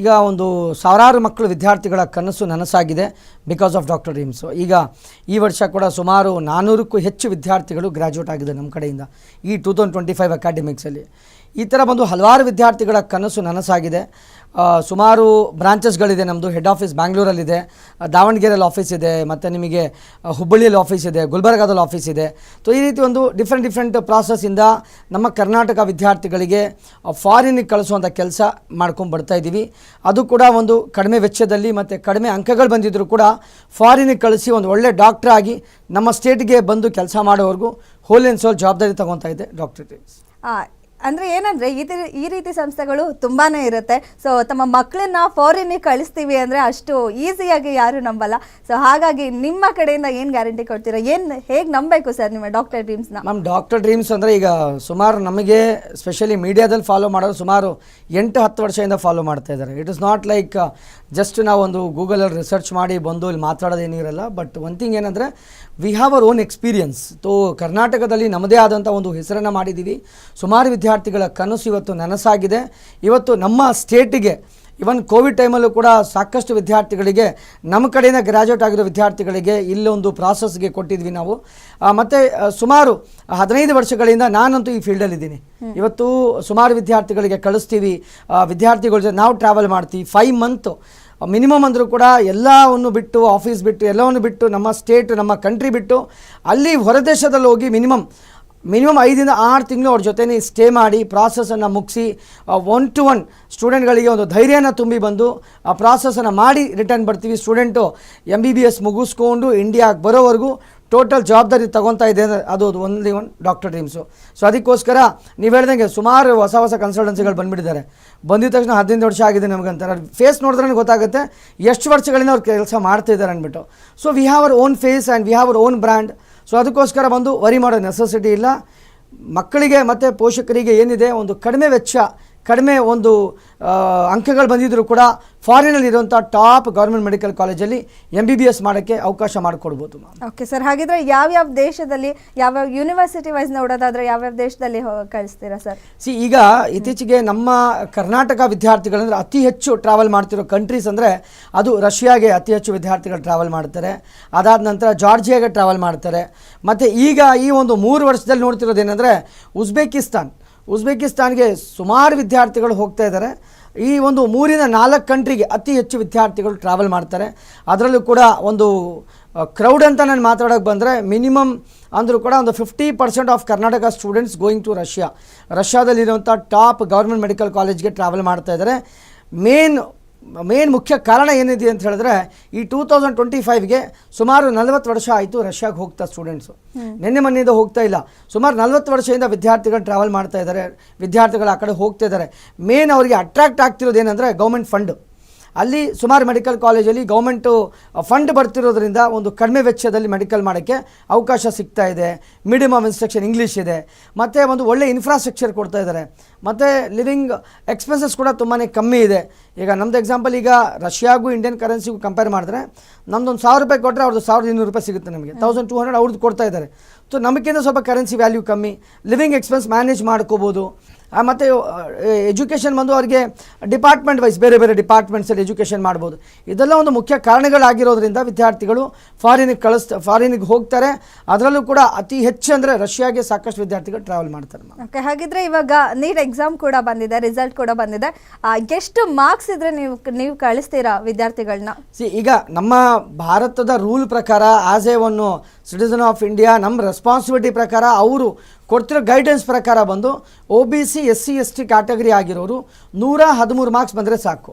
ಈಗ ಒಂದು ಸಾವಿರಾರು ಮಕ್ಕಳು ವಿದ್ಯಾರ್ಥಿಗಳ ಕನಸು ನನಸಾಗಿದೆ ಬಿಕಾಸ್ ಆಫ್ ಡಾಕ್ಟರ್ ರೀಮ್ಸು ಈಗ ಈ ವರ್ಷ ಕೂಡ ಸುಮಾರು ನಾನ್ನೂರಕ್ಕೂ ಹೆಚ್ಚು ವಿದ್ಯಾರ್ಥಿಗಳು ಗ್ರ್ಯಾಜುಯೇಟ್ ಆಗಿದೆ ನಮ್ಮ ಕಡೆಯಿಂದ ಈ ಟೂ ತೌಸಂಡ್ ಟ್ವೆಂಟಿ ಫೈವ್ ಅಕಾಡೆಮಿಕ್ಸಲ್ಲಿ ಈ ಥರ ಬಂದು ಹಲವಾರು ವಿದ್ಯಾರ್ಥಿಗಳ ಕನಸು ನನಸಾಗಿದೆ. ಸುಮಾರು ಬ್ರಾಂಚಸ್ಗಳಿದೆ ನಮ್ಮದು ಹೆಡ್ ಆಫೀಸ್ ಬ್ಯಾಂಗ್ಳೂರಲ್ಲಿದೆ ದಾವಣಗೆರೆಯಲ್ಲಿ ಆಫೀಸ್ ಇದೆ, ಮತ್ತು ನಿಮಗೆ ಹುಬ್ಬಳ್ಳಿಯಲ್ಲಿ ಆಫೀಸ್ ಇದೆ ಗುಲ್ಬರ್ಗಾದಲ್ಲಿ ಆಫೀಸ್ ಇದೆ. ಸೊ ಈ ರೀತಿ ಒಂದು ಡಿಫ್ರೆಂಟ್ ಡಿಫ್ರೆಂಟ್ ಪ್ರಾಸೆಸ್ಸಿಂದ ನಮ್ಮ ಕರ್ನಾಟಕ ವಿದ್ಯಾರ್ಥಿಗಳಿಗೆ ಫಾರಿನಿಗೆ ಕಳಿಸುವಂಥ ಕೆಲಸ ಮಾಡ್ಕೊಂಡು ಬರ್ತಾ ಇದ್ದೀವಿ. ಅದು ಕೂಡ ಒಂದು ಕಡಿಮೆ ವೆಚ್ಚದಲ್ಲಿ ಮತ್ತು ಕಡಿಮೆ ಅಂಕಗಳು ಬಂದಿದ್ದರೂ ಕೂಡ ಫಾರಿನಿಗೆ ಕಳಿಸಿ ಒಂದು ಒಳ್ಳೆ ಡಾಕ್ಟ್ರ್ ಆಗಿ ನಮ್ಮ ಸ್ಟೇಟ್ಗೆ ಬಂದು ಕೆಲಸ ಮಾಡೋವರೆಗೂ ಹೋಲ್ ಆ್ಯಂಡ್ ಸೋಲ್ ಜವಾಬ್ದಾರಿ ತಗೊತಾ ಇದೆ ಡಾಕ್ಟರ್ ಅಂದ್ರೆ ಏನಂದ್ರೆ ಈ ರೀತಿ ಸಂಸ್ಥೆಗಳು ತುಂಬಾನೇ ಇರುತ್ತೆ. ಸೊ ತಮ್ಮ ಮಕ್ಕಳನ್ನ ಫಾರಿನಿಗೆ ಕಳಿಸ್ತೀವಿ ಅಂದ್ರೆ ಅಷ್ಟು ಈಸಿಯಾಗಿ ಯಾರು ನಂಬಲ್ಲ. ಸೊ ಹಾಗಾಗಿ ನಿಮ್ಮ ಕಡೆಯಿಂದ ಏನು ಗ್ಯಾರಂಟಿ ಕೊಡ್ತೀರಾ? ಏನು, ಹೇಗೆ ನಂಬಬೇಕು ಸರ್ ನಿಮ್ಮ ಡಾಕ್ಟರ್ ಡ್ರೀಮ್ಸ್ನ ನಮ್ಮ ಡಾಕ್ಟರ್ ಡ್ರೀಮ್ಸ್ ಅಂದರೆ ಈಗ ಸುಮಾರು ನಮಗೆ ಸ್ಪೆಷಲಿ ಮೀಡಿಯಾದಲ್ಲಿ ಫಾಲೋ ಮಾಡೋರು ಸುಮಾರು ಎಂಟು ಹತ್ತು ವರ್ಷದಿಂದ ಫಾಲೋ ಮಾಡ್ತಾ ಇದ್ದಾರೆ. It is not like just ನಾವೊಂದು ಗೂಗಲಲ್ಲಿ ರಿಸರ್ಚ್ ಮಾಡಿ ಬಂದು ಇಲ್ಲಿ ಮಾತಾಡೋದೇನಿರಲ್ಲ ಬಟ್ ಒನ್ ಥಿಂಗ್ ಏನಂದರೆ we have our own experience though ಕರ್ನಾಟಕದಲ್ಲಿ ನಮ್ಮದೇ ಆದಂಥ ಒಂದು ಹೆಸರನ್ನು ಮಾಡಿದ್ದೀವಿ ಸುಮಾರು ವಿದ್ಯಾರ್ಥಿಗಳ ಕನಸು ಇವತ್ತು ನನಸಾಗಿದೆ. ಇವತ್ತು ನಮ್ಮ ಸ್ಟೇಟಿಗೆ ಇವನ್ ಕೋವಿಡ್ ಟೈಮಲ್ಲೂ ಕೂಡ ಸಾಕಷ್ಟು ವಿದ್ಯಾರ್ಥಿಗಳಿಗೆ ನಮ್ಮ ಕಡೆಯಿಂದ ಗ್ರ್ಯಾಜುಯೇಟ್ ಆಗಿರೋ ವಿದ್ಯಾರ್ಥಿಗಳಿಗೆ ಇಲ್ಲೊಂದು ಪ್ರಾಸೆಸ್ಗೆ ಕೊಟ್ಟಿದ್ವಿ ನಾವು. ಮತ್ತು ಮತ್ತೆ ಸುಮಾರು ಹದಿನೈದು ವರ್ಷಗಳಿಂದ ನಾನಂತೂ ಈ ಫೀಲ್ಡಲ್ಲಿದ್ದೀನಿ ಇವತ್ತು ಸುಮಾರು ವಿದ್ಯಾರ್ಥಿಗಳಿಗೆ ಕಳಿಸ್ತೀವಿ. ವಿದ್ಯಾರ್ಥಿಗಳ ಜೊತೆ ನಾವು ಟ್ರಾವೆಲ್ ಮಾಡ್ತೀವಿ. ಫೈವ್ ಮಂತು ಮಿನಿಮಮ್ ಅಂದರೂ ಕೂಡ ಎಲ್ಲವನ್ನು ಬಿಟ್ಟು ಆಫೀಸ್ ಬಿಟ್ಟು, ಎಲ್ಲವನ್ನು ಬಿಟ್ಟು, ನಮ್ಮ ಸ್ಟೇಟ್ ನಮ್ಮ ಕಂಟ್ರಿ ಬಿಟ್ಟು ಅಲ್ಲಿ ಹೊರದೇಶದಲ್ಲಿ ಹೋಗಿ ಮಿನಿಮಮ್ ಮಿನಿಮಮ್ ಐದಿಂದ ಆರು ತಿಂಗಳು ಅವ್ರ ಜೊತೆ ಸ್ಟೇ ಮಾಡಿ ಪ್ರಾಸೆಸನ್ನು ಮುಗಿಸಿ ಒನ್ ಟು ಒನ್ ಸ್ಟೂಡೆಂಟ್ಗಳಿಗೆ ಒಂದು ಧೈರ್ಯನ ತುಂಬಿ ಬಂದು ಆ ಪ್ರಾಸೆಸನ್ನು ಮಾಡಿ ರಿಟರ್ನ್ ಬರ್ತೀವಿ student M B B S ಮುಗಿಸ್ಕೊಂಡು ಇಂಡಿಯಾಗೆ ಬರೋವರೆಗೂ ಟೋಟಲ್ ಜವಾಬ್ದಾರಿ ತಗೊತಾ ಇದೆ ಅದು only one doctor dreams so ಅದಕ್ಕೋಸ್ಕರ ನೀವು ಹೇಳ್ದಂಗೆ ಸುಮಾರು ಹೊಸ ಹೊಸ ಕನ್ಸಲ್ಟೆನ್ಸಿಗಳು ಬಂದುಬಿಟ್ಟಿದ್ದಾರೆ. ಬಂದಿದ ತಕ್ಷಣ ಹದಿನೈದು ವರ್ಷ ಆಗಿದೆ ನಮಗಂತಾರೆ ಫೇಸ್ ನೋಡಿದ್ರೆ ಗೊತ್ತಾಗುತ್ತೆ ಎಷ್ಟು ವರ್ಷಗಳಿಂದ ಅವ್ರು ಕೆಲಸ ಮಾಡ್ತಾ ಇದ್ದಾರೆ ಅಂದ್ಬಿಟ್ಟು. So we have our own face and we have our own brand so ಅದಕ್ಕೋಸ್ಕರ ಬಂದು ವರಿ ಮಾಡೋ ನೆಸೆಸಿಟಿ ಇಲ್ಲ. ಮಕ್ಕಳಿಗೆ ಮತ್ತು ಪೋಷಕರಿಗೆ ಏನಿದೆ, ಒಂದು ಕಡಿಮೆ ವೆಚ್ಚ ಕಡಿಮೆ ಒಂದು ಅಂಕಗಳು ಬಂದಿದ್ದರೂ ಕೂಡ ಫಾರಿನಲ್ಲಿರುವಂಥ ಟಾಪ್ ಗೌರ್ಮೆಂಟ್ ಮೆಡಿಕಲ್ ಕಾಲೇಜಲ್ಲಿ ಎಂ ಬಿ ಬಿ ಎಸ್ ಮಾಡೋಕ್ಕೆ ಅವಕಾಶ ಮಾಡಿಕೊಡ್ಬೋದು ಮ್ಯಾಮ್. ಓಕೆ ಸರ್ ಹಾಗಿದ್ರೆ ಯಾವ್ಯಾವ ದೇಶದಲ್ಲಿ ಯಾವ್ಯಾವ ಯೂನಿವರ್ಸಿಟಿ ವೈಸ್ ನೋಡೋದಾದ್ರೆ ಯಾವ್ಯಾವ ದೇಶದಲ್ಲಿ ಕಳಿಸ್ತೀರಾ ಸರ್? ಸಿ ಈಗ ಇತ್ತೀಚೆಗೆ ನಮ್ಮ ಕರ್ನಾಟಕ ವಿದ್ಯಾರ್ಥಿಗಳಂದ್ರೆ ಅತಿ ಹೆಚ್ಚು ಟ್ರಾವೆಲ್ ಮಾಡ್ತಿರೋ ಕಂಟ್ರೀಸ್ ಅಂದರೆ ಅದು ರಷ್ಯಾಗೆ ಅತಿ ಹೆಚ್ಚು ವಿದ್ಯಾರ್ಥಿಗಳು ಟ್ರಾವೆಲ್ ಮಾಡ್ತಾರೆ. ಅದಾದ ನಂತರ ಜಾರ್ಜಿಯಾಗೆ ಟ್ರಾವೆಲ್ ಮಾಡ್ತಾರೆ. ಮತ್ತು ಈಗ ಈ ಒಂದು ಮೂರು ವರ್ಷದಲ್ಲಿ ನೋಡ್ತಿರೋದೇನೆಂದರೆ ಉಜ್ಬೇಕಿಸ್ತಾನ್. ಉಜ್ಬೇಕಿಸ್ತಾನ್ಗೆ ಸುಮಾರು ವಿದ್ಯಾರ್ಥಿಗಳು ಹೋಗ್ತಾ ಇದ್ದಾರೆ. ಈ ಒಂದು ಮೂರಿನ ನಾಲ್ಕು ಕಂಟ್ರಿಗೆ ಅತಿ ಹೆಚ್ಚು ವಿದ್ಯಾರ್ಥಿಗಳು ಟ್ರಾವೆಲ್ ಮಾಡ್ತಾರೆ. ಅದರಲ್ಲೂ ಕೂಡ ಒಂದು ಕ್ರೌಡ್ ಅಂತ ನಾನು ಮಾತಾಡೋಕೆ ಬಂದರೆ ಮಿನಿಮಮ್ ಅಂದರೂ ಕೂಡ ಒಂದು fifty percent of Karnataka students going to Russia ರಷ್ಯಾದಲ್ಲಿರುವಂಥ top government medical ಕಾಲೇಜ್ಗೆ ಟ್ರಾವೆಲ್ ಮಾಡ್ತಾ ಇದ್ದಾರೆ. ಮೇನ್ ಮೇನ್ ಮುಖ್ಯ ಕಾರಣ ಏನಿದೆ ಅಂತ ಹೇಳಿದ್ರೆ ಈ ಟೂ ತೌಸಂಡ್ ಟ್ವೆಂಟಿ ಫೈವ್ಗೆ ಸುಮಾರು ನಲವತ್ತು ವರ್ಷ ಆಯಿತು ರಷ್ಯಾಗೆ ಹೋಗ್ತಾ ಸ್ಟೂಡೆಂಟ್ಸು ನಿನ್ನೆ ಮೊನ್ನೆಯಿಂದ ಹೋಗ್ತಾ ಇಲ್ಲ. ಸುಮಾರು ನಲವತ್ತು ವರ್ಷದಿಂದ ವಿದ್ಯಾರ್ಥಿಗಳು ಟ್ರಾವೆಲ್ ಮಾಡ್ತಾ ಇದ್ದಾರೆ ವಿದ್ಯಾರ್ಥಿಗಳು ಆ ಕಡೆ ಹೋಗ್ತಾ ಇದ್ದಾರೆ. ಮೇನ್ ಅವರಿಗೆ ಅಟ್ರಾಕ್ಟ್ ಆಗ್ತಿರೋದು ಏನಂದರೆ ಗೌರ್ಮೆಂಟ್ ಫಂಡ್ ಅಲ್ಲಿ ಸುಮಾರು ಮೆಡಿಕಲ್ ಕಾಲೇಜಲ್ಲಿ ಗೌರ್ಮೆಂಟು ಫಂಡ್ ಬರ್ತಿರೋದ್ರಿಂದ ಒಂದು ಕಡಿಮೆ ವೆಚ್ಚದಲ್ಲಿ ಮೆಡಿಕಲ್ ಮಾಡೋಕ್ಕೆ ಅವಕಾಶ ಸಿಗ್ತಾ ಇದೆ. ಮೀಡಿಯಮ್ ಆಫ್ ಇನ್ಸ್ಟ್ರಕ್ಷನ್ ಇಂಗ್ಲೀಷ್ ಇದೆ. ಮತ್ತು ಒಂದು ಒಳ್ಳೆ ಇನ್ಫ್ರಾಸ್ಟ್ರಕ್ಚರ್ ಕೊಡ್ತಾ ಇದ್ದಾರೆ. ಮತ್ತು ಲಿವಿಂಗ್ ಎಕ್ಸ್ಪೆನ್ಸಸ್ ಕೂಡ ತುಂಬಾ ಕಮ್ಮಿ ಇದೆ. ಈಗ ನಮ್ಮದು ಎಕ್ಸಾಂಪಲ್ ಈಗ ರಷ್ಯಾಗೂ ಇಂಡಿಯನ್ ಕರೆನ್ಸಿಗೂ ಕಂಪೇರ್ ಮಾಡಿದ್ರೆ ನಮ್ದೊಂದು ಸಾವಿರ ರೂಪಾಯಿ ಕೊಟ್ಟರೆ ಅವ್ರದ್ದು ಸಾವಿರದ ಇನ್ನೂರು ರೂಪಾಯಿ ಸಿಗುತ್ತೆ ನಮಗೆ. ತೌಸಂಡ್ ಟೂ ಹಂಡ್ರೆಡ್ ಅವ್ರದ್ದು ಕೊಡ್ತಾ ಇದ್ದಾರೆ. ಸೊ ನಮಗಿಂತ ಸ್ವಲ್ಪ ಕರೆನ್ಸಿ ವ್ಯಾಲ್ಯೂ ಕಮ್ಮಿ. ಲಿವಿಂಗ್ ಎಕ್ಸ್ಪೆನ್ಸ್ ಮ್ಯಾನೇಜ್ ಮಾಡ್ಕೋಬೋದು. ಮತ್ತು ಎಜುಕೇಷನ್ ಬಂದು ಅವರಿಗೆ ಡಿಪಾರ್ಟ್ಮೆಂಟ್ ವೈಸ್ ಬೇರೆ ಬೇರೆ ಡಿಪಾರ್ಟ್ಮೆಂಟ್ಸಲ್ಲಿ ಎಜುಕೇಷನ್ ಮಾಡ್ಬೋದು. ಇದೆಲ್ಲ ಒಂದು ಮುಖ್ಯ ಕಾರಣಗಳಾಗಿರೋದ್ರಿಂದ ವಿದ್ಯಾರ್ಥಿಗಳು ಫಾರಿನಿಗೆ ಕಳಿಸ್ ಫಾರಿನಿಗೆ ಹೋಗ್ತಾರೆ. ಅದರಲ್ಲೂ ಕೂಡ ಅತಿ ಹೆಚ್ಚು ಅಂದರೆ ರಷ್ಯಾಗೆ ಸಾಕಷ್ಟು ವಿದ್ಯಾರ್ಥಿಗಳು ಟ್ರಾವೆಲ್ ಮಾಡ್ತಾರೆ ಓಕೆ ಹಾಗಿದ್ರೆ ಇವಾಗ ನೀಟ್ ಎಕ್ಸಾಮ್ ಕೂಡ ಬಂದಿದೆ ರಿಸಲ್ಟ್ ಕೂಡ ಬಂದಿದೆ. ಎಷ್ಟು ಮಾರ್ಕ್ಸ್ ಇದ್ರೆ ನೀವು ನೀವು ಕಳಿಸ್ತೀರಾ ವಿದ್ಯಾರ್ಥಿಗಳನ್ನ ಸಿ ಈಗ ನಮ್ಮ ಭಾರತದ ರೂಲ್ ಪ್ರಕಾರ as a one citizen of India ನಮ್ಮ ರೆಸ್ಪಾನ್ಸಿಬಿಲಿಟಿ ಪ್ರಕಾರ ಅವರು ಕೊಡ್ತಿರೋ ಗೈಡೆನ್ಸ್ ಪ್ರಕಾರ ಬಂದು O B C S C S T category ಆಗಿರೋರು ನೂರ ಹದಿಮೂರು ಮಾರ್ಕ್ಸ್ ಬಂದರೆ ಸಾಕು.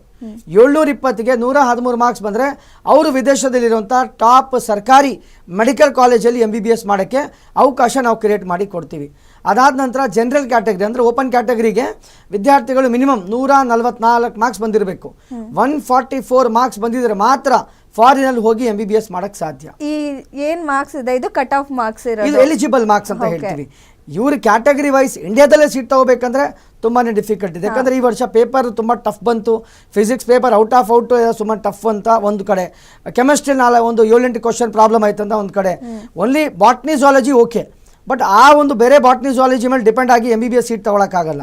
ಏಳ್ನೂರ ಇಪ್ಪತ್ತಿಗೆ ನೂರ ಹದಿಮೂರು ಮಾರ್ಕ್ಸ್ ಬಂದರೆ ಅವರು ವಿದೇಶದಲ್ಲಿರುವಂಥ ಟಾಪ್ ಸರ್ಕಾರಿ ಮೆಡಿಕಲ್ ಕಾಲೇಜಲ್ಲಿ ಎಂ ಬಿ ಬಿ ಎಸ್ ಮಾಡೋಕ್ಕೆ ಅವಕಾಶ ನಾವು ಕ್ರಿಯೇಟ್ ಮಾಡಿ ಕೊಡ್ತೀವಿ. ಅದಾದ ನಂತರ ಜನರಲ್ ಕ್ಯಾಟಗರಿ ಅಂದರೆ ಓಪನ್ ಕ್ಯಾಟಗರಿಗೆ ವಿದ್ಯಾರ್ಥಿಗಳು ಮಿನಿಮಮ್ ನೂರ ನಲ್ವತ್ನಾಲ್ಕು ಮಾರ್ಕ್ಸ್ ಬಂದಿರಬೇಕು. ಒನ್ ಫಾರ್ಟಿ ಫೋರ್ ಮಾರ್ಕ್ಸ್ ಬಂದಿದ್ರೆ ಮಾತ್ರ ಫಾರಿನಲ್ಲಿ ಹೋಗಿ ಎಂ ಬಿ ಬಿ ಎಸ್ ಮಾಡಕ್ ಸಾಧ್ಯ. ಈ ಏನ್ ಮಾರ್ಕ್ಸ್ ಇದೆ? ಇದು ಕಟ್ ಆಫ್ ಮಾರ್ಕ್ಸ್ ಇದು ಇರೋದು ಎಲಿಜಿಬಲ್ ಮಾರ್ಕ್ಸ್ ಅಂತ. ಹೇಳ್ತೀವಿ. ಇವ್ರ ಕ್ಯಾಟಗರಿ ವೈಸ್ ಇಂಡಿಯಾದಲ್ಲೇ ಸೀಟ್ ತಗೋಬೇಕಂದ್ರೆ ತುಂಬಾ ಡಿಫಿಕಲ್ಟ್ ಇದೆ. ಯಾಕಂದ್ರೆ ಈ ವರ್ಷ ಪೇಪರ್ ತುಂಬ ಟಫ್ ಬಂತು. Physics paper out of out ಸುಮಾರು ಟಫ್ ಅಂತ ಒಂದು ಕಡೆ. ಕೆಮಿಸ್ಟ್ರಿ ನಾಳೆ ಒಂದು ಏಳೆಂಟು ಕ್ವಶನ್ ಪ್ರಾಬ್ಲಮ್ ಆಯ್ತು ಅಂತ ಒಂದು ಕಡೆ. Only botany zoology okay but ಆ ಒಂದು ಬೇರೆ ಬಾಟ್ನಿ ಜುವಾಲಜಿ ಮೇಲೆ ಡಿಪೆಂಡ್ ಆಗಿ M B B S seat ತಗೊಳಕ್ಕಾಗಲ್ಲ.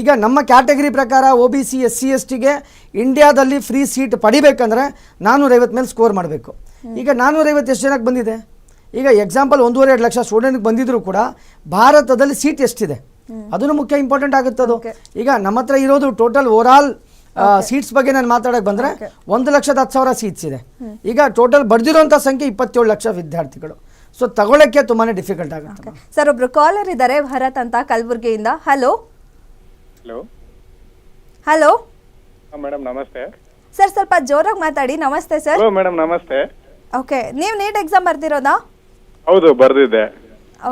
ಈಗ ನಮ್ಮ ಕ್ಯಾಟಗರಿ ಪ್ರಕಾರ O B C S C S ಟಿಗೆ ಇಂಡಿಯಾದಲ್ಲಿ ಫ್ರೀ ಸೀಟ್ ಪಡಿಬೇಕಂದ್ರೆ ನಾನ್ನೂರೈವತ್ತು ಮೇಲೆ ಸ್ಕೋರ್ ಮಾಡಬೇಕು. ಈಗ ನಾನ್ನೂರೈವತ್ತು ಎಷ್ಟು ಜನಕ್ಕೆ ಬಂದಿದೆ? ಈಗ ಎಕ್ಸಾಂಪಲ್ ಒಂದೂವರೆ ಎರಡು ಲಕ್ಷ ಸ್ಟೂಡೆಂಟ್ಗೆ ಬಂದಿದ್ರು ಕೂಡ ಭಾರತದಲ್ಲಿ ಸೀಟ್ ಎಷ್ಟಿದೆ? ಅದನ್ನು ಮುಖ್ಯ ಇಂಪಾರ್ಟೆಂಟ್ ಆಗುತ್ತೆ ಅದು. ಈಗ ನಮ್ಮ ಹತ್ರ ಇರೋದು ಟೋಟಲ್ ಓವರಾಲ್ ಸೀಟ್ಸ್ ಬಗ್ಗೆ ನಾನು ಮಾತಾಡಕ್ಕೆ ಬಂದರೆ ಒಂದು ಲಕ್ಷದ ಹತ್ತು ಸಾವಿರ ಸೀಟ್ಸ್ ಇದೆ. ಈಗ ಟೋಟಲ್ ಬಡ್ದಿರೋಂಥ ಸಂಖ್ಯೆ ಇಪ್ಪತ್ತೇಳು ಲಕ್ಷ ವಿದ್ಯಾರ್ಥಿಗಳು. ಸೊ ತಗೊಳ್ಳೋಕ್ಕೆ ತುಂಬಾನೇ ಡಿಫಿಕಲ್ಟ್ ಆಗುತ್ತೆ. ಸರ್ ಒಬ್ರು ಕಾಲರ್ ಇದ್ದಾರೆ ಭರತ್ ಅಂತ ಕಲ್ಬುರ್ಗಿಯಿಂದ. ಹಲೋ ಹಲೋ ಹಲೋ ಮೇಡಮ್ ನಮಸ್ತೆ. ಸರ್ ಸ್ವಲ್ಪ ಜೋರಾಗಿ ಮಾತಾಡಿ. ನಮಸ್ತೆ ಸರ್ ಹಲೋ ಮೇಡಮ್ ನಮಸ್ತೆ. ಓಕೆ ನೀವು ನೀಟ್ ಎಕ್ಸಾಮ್ ಬರ್ದಿರೋದಾ? ಹೌದು ಬರ್ದಿದ್ದೆ.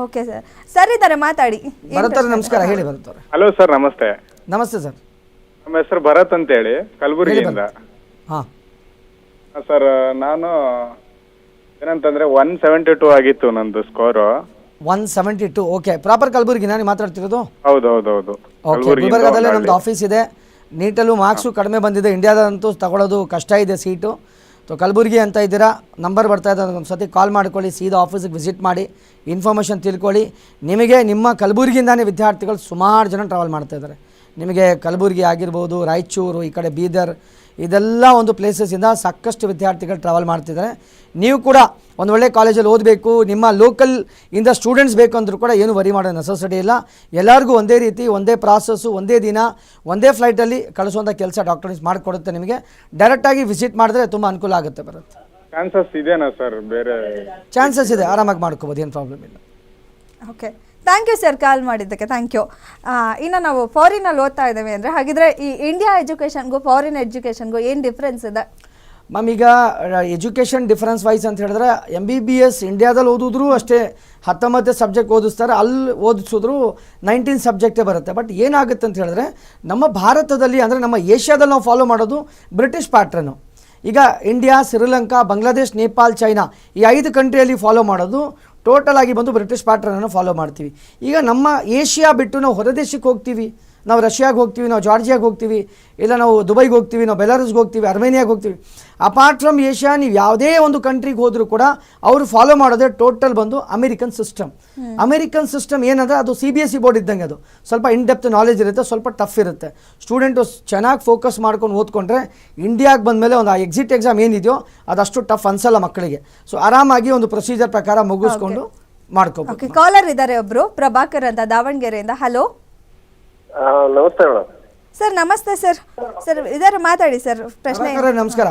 ಓಕೆ ಸರ್ ಸರ್ ಇದ್ದಾರೆ ಮಾತಾಡಿ. ಏನ್ ಪ್ರಶ್ನೆ? ನಮಸ್ಕಾರ. ಹೇಳಿ ಭರತವ್ರೆ ಹಲೋ ಸರ್ ನಮಸ್ತೆ. ನಮಸ್ತೆ ಸರ್ ನಮ್ಮ ಹೆಸರು ಭರತ್ ಅಂತ ಅಂತೇಳಿ ಕಲಬುರಗಿಯಿಂದ. ಹಾಂ. ಸರ್ ನಾನು ಏನಂತಂದ್ರೆ ಒನ್ ಸೆವೆಂಟಿ ಟೂ ಆಗಿತ್ತು ನಂದು score one seventy two okay proper Kalaburagi ನಾನು ಮಾತಾಡ್ತಿರೋದು? ಹೌದು ಹೌದು ಹೌದು. ಓಕೆ ಗುಲ್ಬರ್ಗಾದಲ್ಲೇ ನಮ್ಮದು ಆಫೀಸ್ ಇದೆ. ನೀಟಲ್ಲೂ ಮಾರ್ಕ್ಸು ಕಡಿಮೆ ಬಂದಿದೆ. ಇಂಡಿಯಾದಂತೂ ತಗೊಳ್ಳೋದು ಕಷ್ಟ ಇದೆ ಸೀಟು ಸೊ ಕಲಬುರ್ಗಿ ಅಂತ ಇದ್ದೀರಾ ನಂಬರ್ ಬರ್ತಾ ಇದೆ ಒಂದು ಸತಿ ಕಾಲ್ ಮಾಡ್ಕೊಳ್ಳಿ ಸೀದಾ ಆಫೀಸಿಗೆ ವಿಸಿಟ್ ಮಾಡಿ ಇನ್ಫಾರ್ಮೇಷನ್ ತಿಳ್ಕೊಳ್ಳಿ. ನಿಮಗೆ ನಿಮ್ಮ ಕಲಬುರಗಿಯಿಂದಾನೇ ವಿದ್ಯಾರ್ಥಿಗಳು ಸುಮಾರು ಜನ ಟ್ರಾವೆಲ್ ಮಾಡ್ತಾ ಇದ್ದಾರೆ. ನಿಮಗೆ ಕಲಬುರ್ಗಿ ಆಗಿರ್ಬೋದು ರಾಯಚೂರು ಈ ಕಡೆ ಬೀದರ್ ಇದೆಲ್ಲ ಒಂದು ಪ್ಲೇಸಸ್ಸಿಂದ ಸಾಕಷ್ಟು ವಿದ್ಯಾರ್ಥಿಗಳು ಟ್ರಾವೆಲ್ ಮಾಡ್ತಿದ್ದಾರೆ. ನೀವು ಕೂಡ ಒಂದು ಒಳ್ಳೆ ಕಾಲೇಜಲ್ಲಿ ಓದಬೇಕು ನಿಮ್ಮ ಲೋಕಲ್ ಇಂದ ಸ್ಟೂಡೆಂಟ್ಸ್ ಬೇಕು ಅಂದರೂ ಕೂಡ ಏನು ವರಿ ಮಾಡೋ ನೆಸೆಸಿಟಿ ಇಲ್ಲ. ಎಲ್ಲರಿಗೂ ಒಂದೇ ರೀತಿ ಒಂದೇ ಪ್ರಾಸೆಸ್ಸು ಒಂದೇ ದಿನ ಒಂದೇ ಫ್ಲೈಟಲ್ಲಿ ಕಳಿಸುವಂಥ ಕೆಲಸ ಡಾಕ್ಟರ್ಸ್ ಮಾಡಿಕೊಡುತ್ತೆ ನಿಮಗೆ. ಡೈರೆಕ್ಟಾಗಿ ವಿಸಿಟ್ ಮಾಡಿದ್ರೆ ತುಂಬ ಅನುಕೂಲ ಆಗುತ್ತೆ ಬರುತ್ತೆ. ಚಾನ್ಸಸ್ ಇದೆಯಾ ಸರ್ ಬೇರೆ ಚಾನ್ಸಸ್ ಇದೆ ಆರಾಮಾಗಿ ಮಾಡ್ಕೋಬೋದು ಏನು ಪ್ರಾಬ್ಲಮ್ ಇಲ್ಲ. Okay thank you sir call ಮಾಡಿದ್ದಕ್ಕೆ ಥ್ಯಾಂಕ್ ಯು ಇನ್ನು ನಾವು ಫಾರಿನಲ್ಲಿ ಓದ್ತಾ ಇದ್ದೇವೆ ಅಂದರೆ ಹಾಗಿದ್ರೆ ಈ ಇಂಡಿಯಾ ಎಜುಕೇಷನ್ಗೂ ಫಾರಿನ್ ಎಜುಕೇಷನ್ಗೂ ಏನು ಡಿಫ್ರೆನ್ಸ್ ಇದೆ? ಮ್ಯಾಮ್ ಈಗ ಎಜುಕೇಷನ್ ಡಿಫ್ರೆನ್ಸ್ ವೈಸ್ ಅಂತ ಹೇಳಿದ್ರೆ ಎಂ ಬಿ ಬಿ ಎಸ್ ಇಂಡಿಯಾದಲ್ಲಿ ಓದಿದ್ರು ಅಷ್ಟೇ ಹತ್ತೊಂಬತ್ತು ಸಬ್ಜೆಕ್ಟ್ ಓದಿಸ್ತಾರೆ. ಅಲ್ಲಿ ಓದಿಸಿದ್ರು ನೈನ್ಟೀನ್ ಸಬ್ಜೆಕ್ಟೇ ಬರುತ್ತೆ. ಬಟ್ ಏನಾಗುತ್ತೆ ಅಂತ ಹೇಳಿದ್ರೆ ನಮ್ಮ ಭಾರತದಲ್ಲಿ ಅಂದರೆ ನಮ್ಮ ಏಷ್ಯಾದಲ್ಲಿ ನಾವು ಫಾಲೋ ಮಾಡೋದು ಬ್ರಿಟಿಷ್ ಪ್ಯಾಟ್ರನು ಈಗ ಇಂಡಿಯಾ ಶ್ರೀಲಂಕಾ ಬಾಂಗ್ಲಾದೇಶ್ ನೇಪಾಲ್ ಚೈನಾ ಈ ಐದು ಕಂಟ್ರಿಯಲ್ಲಿ ಫಾಲೋ ಮಾಡೋದು ಟೋಟಲ್ ಆಗಿ ಬಂದು ಬ್ರಿಟಿಷ್ ಪ್ಯಾಟ್ರನನ್ನು ಫಾಲೋ ಮಾಡ್ತೀವಿ. ಈಗ ನಮ್ಮ ಏಷ್ಯಾ ಬಿಟ್ಟು ನಾವು ಹೊರದೇಶಕ್ಕೆ ಹೋಗ್ತೀವಿ. ನಾವು ರಷ್ಯಾಗೆ ಹೋಗ್ತೀವಿ ನಾವು ಜಾರ್ಜಿಯಾಗೆ ಹೋಗ್ತೀವಿ ಇಲ್ಲ ನಾವು ದುಬೈಗೆ ಹೋಗ್ತೀವಿ ನಾವು ಬೆಲಾರಸ್ಗೆ ಹೋಗ್ತೀವಿ ಅರ್ಮೇನಿಯಾಗೆ ಹೋಗ್ತೀವಿ. ಅಪಾರ್ಟ್ ಫ್ರಮ್ ಏಷ್ಯಾ ನೀವು ಯಾವುದೇ ಒಂದು ಕಂಟ್ರಿಗೆ ಹೋದರೂ ಕೂಡ ಅವರು ಫಾಲೋ ಮಾಡೋದೇ ಟೋಟಲ್ ಬಂದು ಅಮೆರಿಕನ್ ಸಿಸ್ಟಮ್ ಅಮೆರಿಕನ್ ಸಿಸ್ಟಮ್ ಏನಂದರೆ ಅದು C B S C board ಇದ್ದಂಗೆ ಅದು. ಸ್ವಲ್ಪ ಇನ್ ಡೆಪ್ತ್ ನಾಲೆಜ್ ಇರುತ್ತೆ ಸ್ವಲ್ಪ ಟಫ್ ಇರುತ್ತೆ. ಸ್ಟೂಡೆಂಟು ಚೆನ್ನಾಗಿ ಫೋಕಸ್ ಮಾಡ್ಕೊಂಡು ಓದ್ಕೊಂಡ್ರೆ ಇಂಡಿಯಾಗೆ ಬಂದಮೇಲೆ ಒಂದು ಆ ಎಕ್ಸಿಟ್ ಎಕ್ಸಾಮ್ ಏನಿದೆಯೋ ಅದಷ್ಟು ಟಫ್ ಅನ್ಸಲ್ಲ ಮಕ್ಕಳಿಗೆ. ಸೊ ಆರಾಮಾಗಿ ಒಂದು ಪ್ರೊಸೀಜರ್ ಪ್ರಕಾರ ಮುಗಿಸ್ಕೊಂಡು ಮಾಡ್ಕೋಬೇಕು ಕಾಲರ್ ಇದ್ದಾರೆ ಒಬ್ರು ಪ್ರಭಾಕರ್ ಅಂತ ದಾವಣಗೆರೆಯಿಂದ. ಹಲೋ ನಮಸ್ತೆ ಮೇಡಮ್. ಸರ್ ನಮಸ್ತೆ ಸರ್. ಸರ್ ಇದಾರೆ ಮಾತಾಡಿ ಸರ್ ಪ್ರಶ್ನೆ. ನಮಸ್ಕಾರ.